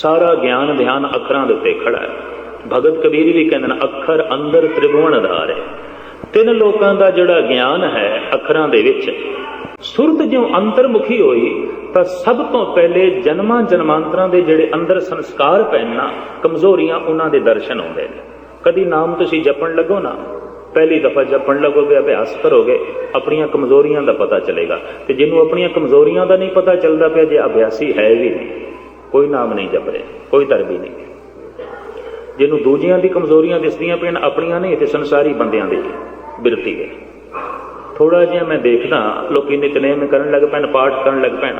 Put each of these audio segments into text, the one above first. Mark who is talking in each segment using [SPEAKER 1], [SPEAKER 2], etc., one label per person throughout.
[SPEAKER 1] ਸਾਰਾ ਗਿਆਨ ਧਿਆਨ ਅੱਖਰਾਂ ਦੇ ਉੱਤੇ ਖੜਾ ਹੈ। ਭਗਤ ਕਬੀਰ ਵੀ ਕਹਿੰਦੇ ਨੇ, ਅੱਖਰ ਅੰਦਰ ਤ੍ਰਿਭੁਵਨ ਆਧਾਰ ਹੈ। ਤਿੰਨ ਲੋਕਾਂ ਦਾ ਜਿਹੜਾ ਗਿਆਨ ਹੈ, ਅੱਖਰਾਂ ਦੇ ਵਿੱਚ। ਸੁਰਤ ਜਿਉ ਅੰਤਰਮੁਖੀ ਹੋਈ, ਤਾਂ ਸਭ ਤੋਂ ਪਹਿਲੇ ਜਨਮਾਂ ਜਨਮਾਂਤਰਾਂ ਦੇ ਜਿਹੜੇ ਅੰਦਰ ਸੰਸਕਾਰ ਪੈਣਾ, ਕਮਜ਼ੋਰੀਆਂ ਉਹਨਾਂ ਦੇ ਦਰਸ਼ਨ ਹੁੰਦੇ ਨੇ। ਕਦੀ ਨਾਮ ਤੁਸੀਂ ਜਪਣ ਲੱਗੋ ਨਾ, ਪਹਿਲੀ ਦਫਾ ਜਪਣ ਲੱਗੋਗੇ, ਅਭਿਆਸ ਕਰੋਗੇ, ਆਪਣੀਆਂ ਕਮਜ਼ੋਰੀਆਂ ਦਾ ਪਤਾ ਚੱਲੇਗਾ। ਤੇ ਜਿਹਨੂੰ ਆਪਣੀਆਂ ਕਮਜ਼ੋਰੀਆਂ ਦਾ ਨਹੀਂ ਪਤਾ ਚੱਲਦਾ ਪਿਆ, ਜੇ ਅਭਿਆਸੀ ਹੈ ਵੀ ਨਹੀਂ। ਕੋਈ ਨਾਮ ਨਹੀਂ ਜਪ ਰਿਹਾ, ਕੋਈ ਤਰਬੀ ਨਹੀਂ। ਜਿਹਨੂੰ ਦੂਜਿਆਂ ਦੀ ਕਮਜ਼ੋਰੀਆਂ ਦਿਸਦੀਆਂ ਪੈਣ ਆਪਣੀਆਂ ਨਹੀਂ, ਤੇ ਸੰਸਾਰੀ ਬੰਦਿਆਂ ਦੀ ਬਿਰਤੀ ਹੈ। ਥੋੜਾ ਜਿਹਾ ਮੈਂ ਦੇਖਦਾ, ਲੋਕੀ ਨਿਤਨੇਮ ਕਰਨ ਲੱਗ ਪੈਣ, ਪਾਠ ਕਰਨ ਲੱਗ ਪੈਣ,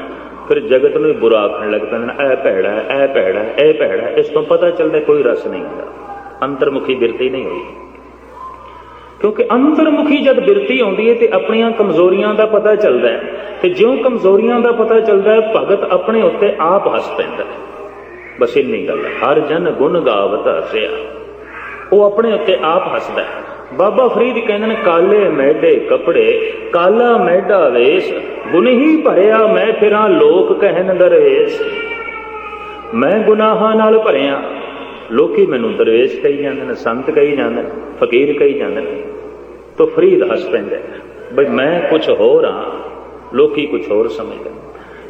[SPEAKER 1] ਫਿਰ ਜਗਤ ਨੂੰ ਹੀ ਬੁਰਾ ਆਖਣ ਲੱਗ ਪੈਣ ਇਹ ਭੈੜਾ ਹੈ, ਇਹ ਭੈੜਾ ਹੈ, ਇਹ ਭੈੜਾ ਇਸ ਤੋਂ ਪਤਾ ਚੱਲਦਾ ਕੋਈ ਰਸ ਨਹੀਂ ਹੁੰਦਾ। ਅੰਤਰਮੁਖੀ ਬਿਰਤੀ ਨਹੀਂ ਹੋਈ। ਕਿਉਂਕਿ ਅੰਤਰਮੁਖੀ ਜਦ ਬਿਰਤੀ ਆਉਂਦੀ ਹੈ ਤੇ ਆਪਣੀਆਂ ਕਮਜ਼ੋਰੀਆਂ ਦਾ ਪਤਾ ਚੱਲਦਾ ਹੈ, ਤੇ ਜਿਉਂ ਕਮਜ਼ੋਰੀਆਂ ਦਾ ਪਤਾ ਚੱਲਦਾ ਹੈ, ਭਗਤ ਆਪਣੇ ਉੱਤੇ ਆਪ ਹੱਸ ਪੈਂਦਾ ਹੈ। ਬਸ ਇੰਨੀ ਗੱਲ ਹੈ, ਹਰ ਜਨ ਗੁਣ ਗਾਵਤ ਹਸਿਆ। ਉਹ ਆਪਣੇ ਉੱਤੇ ਆਪ ਹੱਸਦਾ ਹੈ। ਬਾਬਾ ਫਰੀਦ ਕਹਿੰਦੇ ਨੇ, ਕਾਲੇ ਮੈਡੇ ਕਪੜੇ, ਕਾਲਾ ਮੈਡਾ ਵੇਸ, ਗੁਣ ਹੀ ਭਰਿਆ ਮੈਂ ਫਿਰਾਂ ਲੋਕ ਕਹਿਣ ਦਰਵੇਸ਼। ਮੈਂ ਗੁਨਾਹਾਂ ਨਾਲ ਭਰਿਆ ਲੋਕੀ ਮੈਨੂੰ ਦਰਵੇਸ਼ ਕਹੀ ਜਾਂਦੇ ਨੇ, ਸੰਤ ਕਹੀ ਜਾਂਦੇ ਨੇ, ਫਕੀਰ ਕਹੀ ਜਾਂਦੇ ਨੇ। ਤੋ ਫਰੀਦ ਹੱਸ ਪੈਂਦਾ ਬਈ ਮੈਂ ਕੁਝ ਹੋਰ ਹਾਂ, ਲੋਕੀ ਕੁਝ ਹੋਰ ਸਮਝਦੇ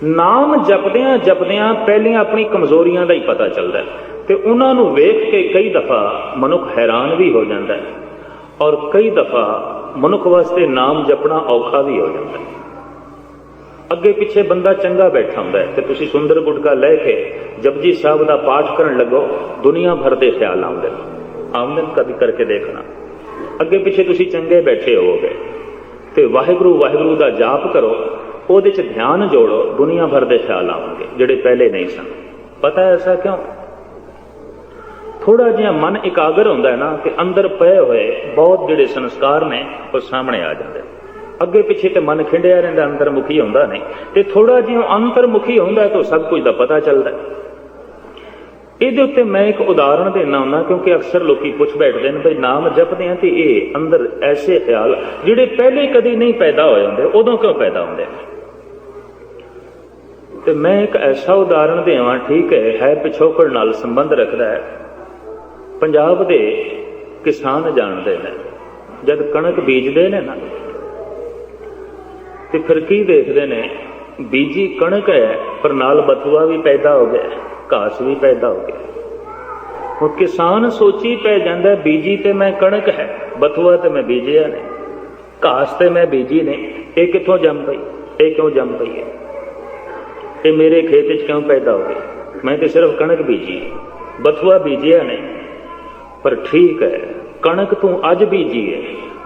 [SPEAKER 1] ਨਾਮ ਜਪਦਿਆਂ ਜਪਦਿਆਂ ਪਹਿਲੀਆਂ ਆਪਣੀ ਕਮਜ਼ੋਰੀਆਂ ਦਾ ਹੀ ਪਤਾ ਚੱਲਦਾ ਹੈ। ਤੇ ਉਹਨਾਂ ਨੂੰ ਵੇਖ ਕੇ ਕਈ ਦਫਾ ਮਨੁੱਖ ਹੈਰਾਨ ਵੀ ਹੋ ਜਾਂਦਾ ਹੈ। ਔਰ ਕਈ ਦਫਾ ਮਨੁੱਖ ਵਾਸਤੇ ਨਾਮ ਜਪਣਾ ਔਖਾ ਵੀ ਹੋ ਜਾਂਦਾ ਹੈ। ਅੱਗੇ ਪਿੱਛੇ ਬੰਦਾ ਚੰਗਾ ਬੈਠਾ ਹੁੰਦਾ ਹੈ ਤੇ ਤੁਸੀਂ ਸੁੰਦਰ ਗੁਟਕਾ ਲੈ ਕੇ ਜਪਜੀ ਸਾਹਿਬ ਦਾ ਪਾਠ ਕਰਨ ਲੱਗੋ, ਦੁਨੀਆ ਭਰ ਦੇ ਖਿਆਲ ਆਉਂਦੇ ਨੇ। ਆਉਂਦੇ ਨੇ ਕਦੀ ਕਰਕੇ ਦੇਖਣਾ? ਅੱਗੇ ਪਿੱਛੇ ਤੁਸੀਂ ਚੰਗੇ ਬੈਠੇ ਹੋਵੋਗੇ। ਤੇ ਵਾਹਿਗੁਰੂ ਵਾਹਿਗੁਰੂ ਦਾ ਜਾਪ ਕਰੋ, ਉਹਦੇ 'ਚ ਧਿਆਨ ਜੋੜੋ, ਦੁਨੀਆ ਭਰ ਦੇ ਖਿਆਲ ਆਉਣਗੇ, ਜਿਹੜੇ ਪਹਿਲੇ ਨਹੀਂ ਸਨ। ਪਤਾ ਹੈ ਐਸਾ ਕਿਉਂ? ਥੋੜਾ ਜਿਹਾ ਮਨ ਇਕਾਗਰ ਹੁੰਦਾ ਹੈ ਨਾ, ਕਿ ਅੰਦਰ ਪਏ ਹੋਏ ਬਹੁਤ ਜਿਹੜੇ ਸੰਸਕਾਰ ਨੇ, ਉਹ ਸਾਹਮਣੇ ਆ ਜਾਂਦੇ ਨੇ। ਅੱਗੇ ਪਿੱਛੇ ਤੇ ਮਨ ਖਿੰਡਿਆ ਰਹਿੰਦਾ, ਅੰਤਰਮੁਖੀ ਹੁੰਦਾ ਨਹੀਂ। ਤੇ ਥੋੜਾ ਜਿਹਾ ਅੰਤਰਮੁਖੀ ਹੁੰਦਾ ਤਾਂ ਸਭ ਕੁਝ ਦਾ ਪਤਾ ਚੱਲਦਾ ਇਹਦੇ ਉੱਤੇ ਮੈਂ ਇੱਕ ਉਦਾਹਰਣ ਦੇਣਾ ਹੁੰਦਾ, ਕਿਉਂਕਿ ਅਕਸਰ ਲੋਕੀ ਪੁੱਛ ਬੈਠਦੇ ਨੇ ਭਈ ਨਾਮ ਜਪਦੇ ਆ ਤੇ ਇਹ ਅੰਦਰ ਐਸੇ ਖਿਆਲ, ਜਿਹੜੇ ਪਹਿਲੇ ਕਦੀ ਨਹੀਂ ਪੈਦਾ ਹੋ ਜਾਂਦੇ ਉਦੋਂ ਕਿਉਂ ਪੈਦਾ ਹੁੰਦੇ ਤੇ ਮੈਂ ਇੱਕ ਐਸਾ ਉਦਾਹਰਣ ਦੇਵਾਂ, ਠੀਕ ਹੈ ਹੈ ਪਿਛੋਕੜ ਨਾਲ ਸੰਬੰਧ ਰੱਖਦਾ ਹੈ। ਪੰਜਾਬ ਦੇ ਕਿਸਾਨ ਜਾਣਦੇ ਨੇ, ਜਦ ਕਣਕ ਬੀਜਦੇ ਨੇ ਨਾ ਤੇ ਫਿਰ ਕੀ ਦੇਖਦੇ ਨੇ? ਬੀਜੀ ਕਣਕ ਹੈ, ਪਰ ਨਾਲ ਬਥੂਆ ਵੀ ਪੈਦਾ ਹੋ ਗਿਆ, ਘਾਸ ਵੀ ਪੈਦਾ ਹੋ ਗਿਆ। ਹੁਣ ਕਿਸਾਨ ਸੋਚੀ ਪੈ ਜਾਂਦਾ, ਬੀਜੀ ਤੇ ਮੈਂ ਕਣਕ ਹੈ, ਬਥੂਆ ਤੇ ਮੈਂ ਬੀਜਿਆ ਨੇ। ਘਾਸ ਤੇ ਮੈਂ ਬੀਜੀ ਨੇ, ਇਹ ਕਿੱਥੋਂ ਜੰਮ ਪਈ? ਇਹ ਕਿਉਂ ਜੰਮ ਪਈ ਹੈ? ਇਹ ਮੇਰੇ ਖੇਤ 'ਚ ਕਿਉਂ ਪੈਦਾ ਹੋ ਗਈ? ਮੈਂ ਤੇ ਸਿਰਫ ਕਣਕ ਬੀਜੀ, ਬਥੂਆ ਬੀਜਿਆ ਨੇ। ਪਰ ਠੀਕ ਹੈ, ਕਣਕ ਤੂੰ ਅੱਜ ਬੀਜੀ ਹੈ,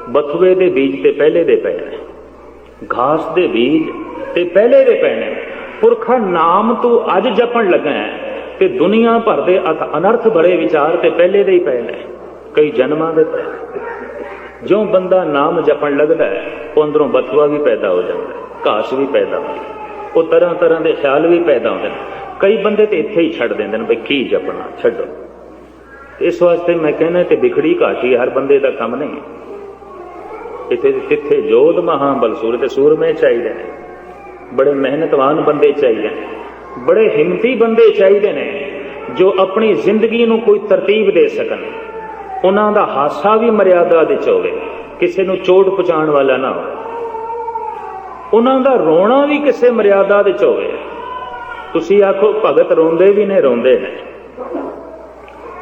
[SPEAKER 1] ਬਥੂਏ ਦੇ ਬੀਜ ਤੇ ਪਹਿਲੇ ਦੇ ਪਏ ਨੇ। ਘਾਸ ਦੇ ਬੀਜ ਤੇ ਪਹਿਲੇ ਦੇ ਪੈਣੇ। ਪੁਰਖਾ ਨਾਮ ਤੂੰ ਅੱਜ ਜਪਣ ਲੱਗਾ ਹੈ ਤੇ ਦੁਨੀਆ ਭਰ ਦੇ ਅਨਰਥ ਬੜੇ ਵਿਚਾਰ ਤੇ ਪਹਿਲੇ ਦੇ ਹੀ ਪੈਣੇ। ਕਈ ਜਨਮਾਂ ਦੇ ਪਏ ਬੰਦਾ ਨਾਮ ਜਪਣ ਲੱਗਦਾ ਹੈ, ਉਹ ਅੰਦਰੋਂ ਬਥੂਆ ਵੀ ਪੈਦਾ ਹੋ ਜਾਂਦਾ ਘਾਸ ਵੀ ਪੈਦਾ ਹੁੰਦੀ ਹੈ। ਉਹ ਤਰ੍ਹਾਂ ਤਰ੍ਹਾਂ ਦੇ ਖਿਆਲ ਵੀ ਪੈਦਾ ਹੁੰਦੇ ਨੇ। ਕਈ ਬੰਦੇ ਤੇ ਇੱਥੇ ਹੀ ਛੱਡ ਦਿੰਦੇ ਨੇ, ਬਈ ਕੀ ਜਪਣਾ, ਛੱਡੋ। ਇਸ ਵਾਸਤੇ ਮੈਂ ਕਹਿੰਦਾ ਤੇ ਵਿਖੜੀ ਘਾਟੀ ਹਰ ਬੰਦੇ ਦਾ ਕੰਮ ਨਹੀਂ ਇੱਥੇ ਜਿੱਥੇ ਜੋਧ ਮਹਾਬਲ ਸੂਰ ਤੇ ਸੂਰਮੇ ਚਾਹੀਦੇ ਨੇ। ਬੜੇ ਮਿਹਨਤਵਾਨ ਬੰਦੇ ਚਾਹੀਦੇ ਨੇ। ਬੜੇ ਹਿੰਮਤੀ ਬੰਦੇ ਚਾਹੀਦੇ ਨੇ ਜੋ ਆਪਣੀ ਜ਼ਿੰਦਗੀ ਨੂੰ ਕੋਈ ਤਰਤੀਬ ਦੇ ਸਕਣ। ਉਹਨਾਂ ਦਾ ਹਾਸਾ ਵੀ ਮਰਿਆਦਾ ਦੇ ਚ ਹੋਵੇ, ਕਿਸੇ ਨੂੰ ਚੋਟ ਪਹੁੰਚਾਉਣ ਵਾਲਾ ਨਾ ਹੋਵੇ। ਉਹਨਾਂ ਦਾ ਰੋਣਾ ਵੀ ਕਿਸੇ ਮਰਿਆਦਾ ਦੇ ਚ ਹੋਵੇ। ਤੁਸੀਂ ਆਖੋ, ਭਗਤ ਰੋਂਦੇ ਵੀ ਨੇ, ਰੋਂਦੇ ਨੇ।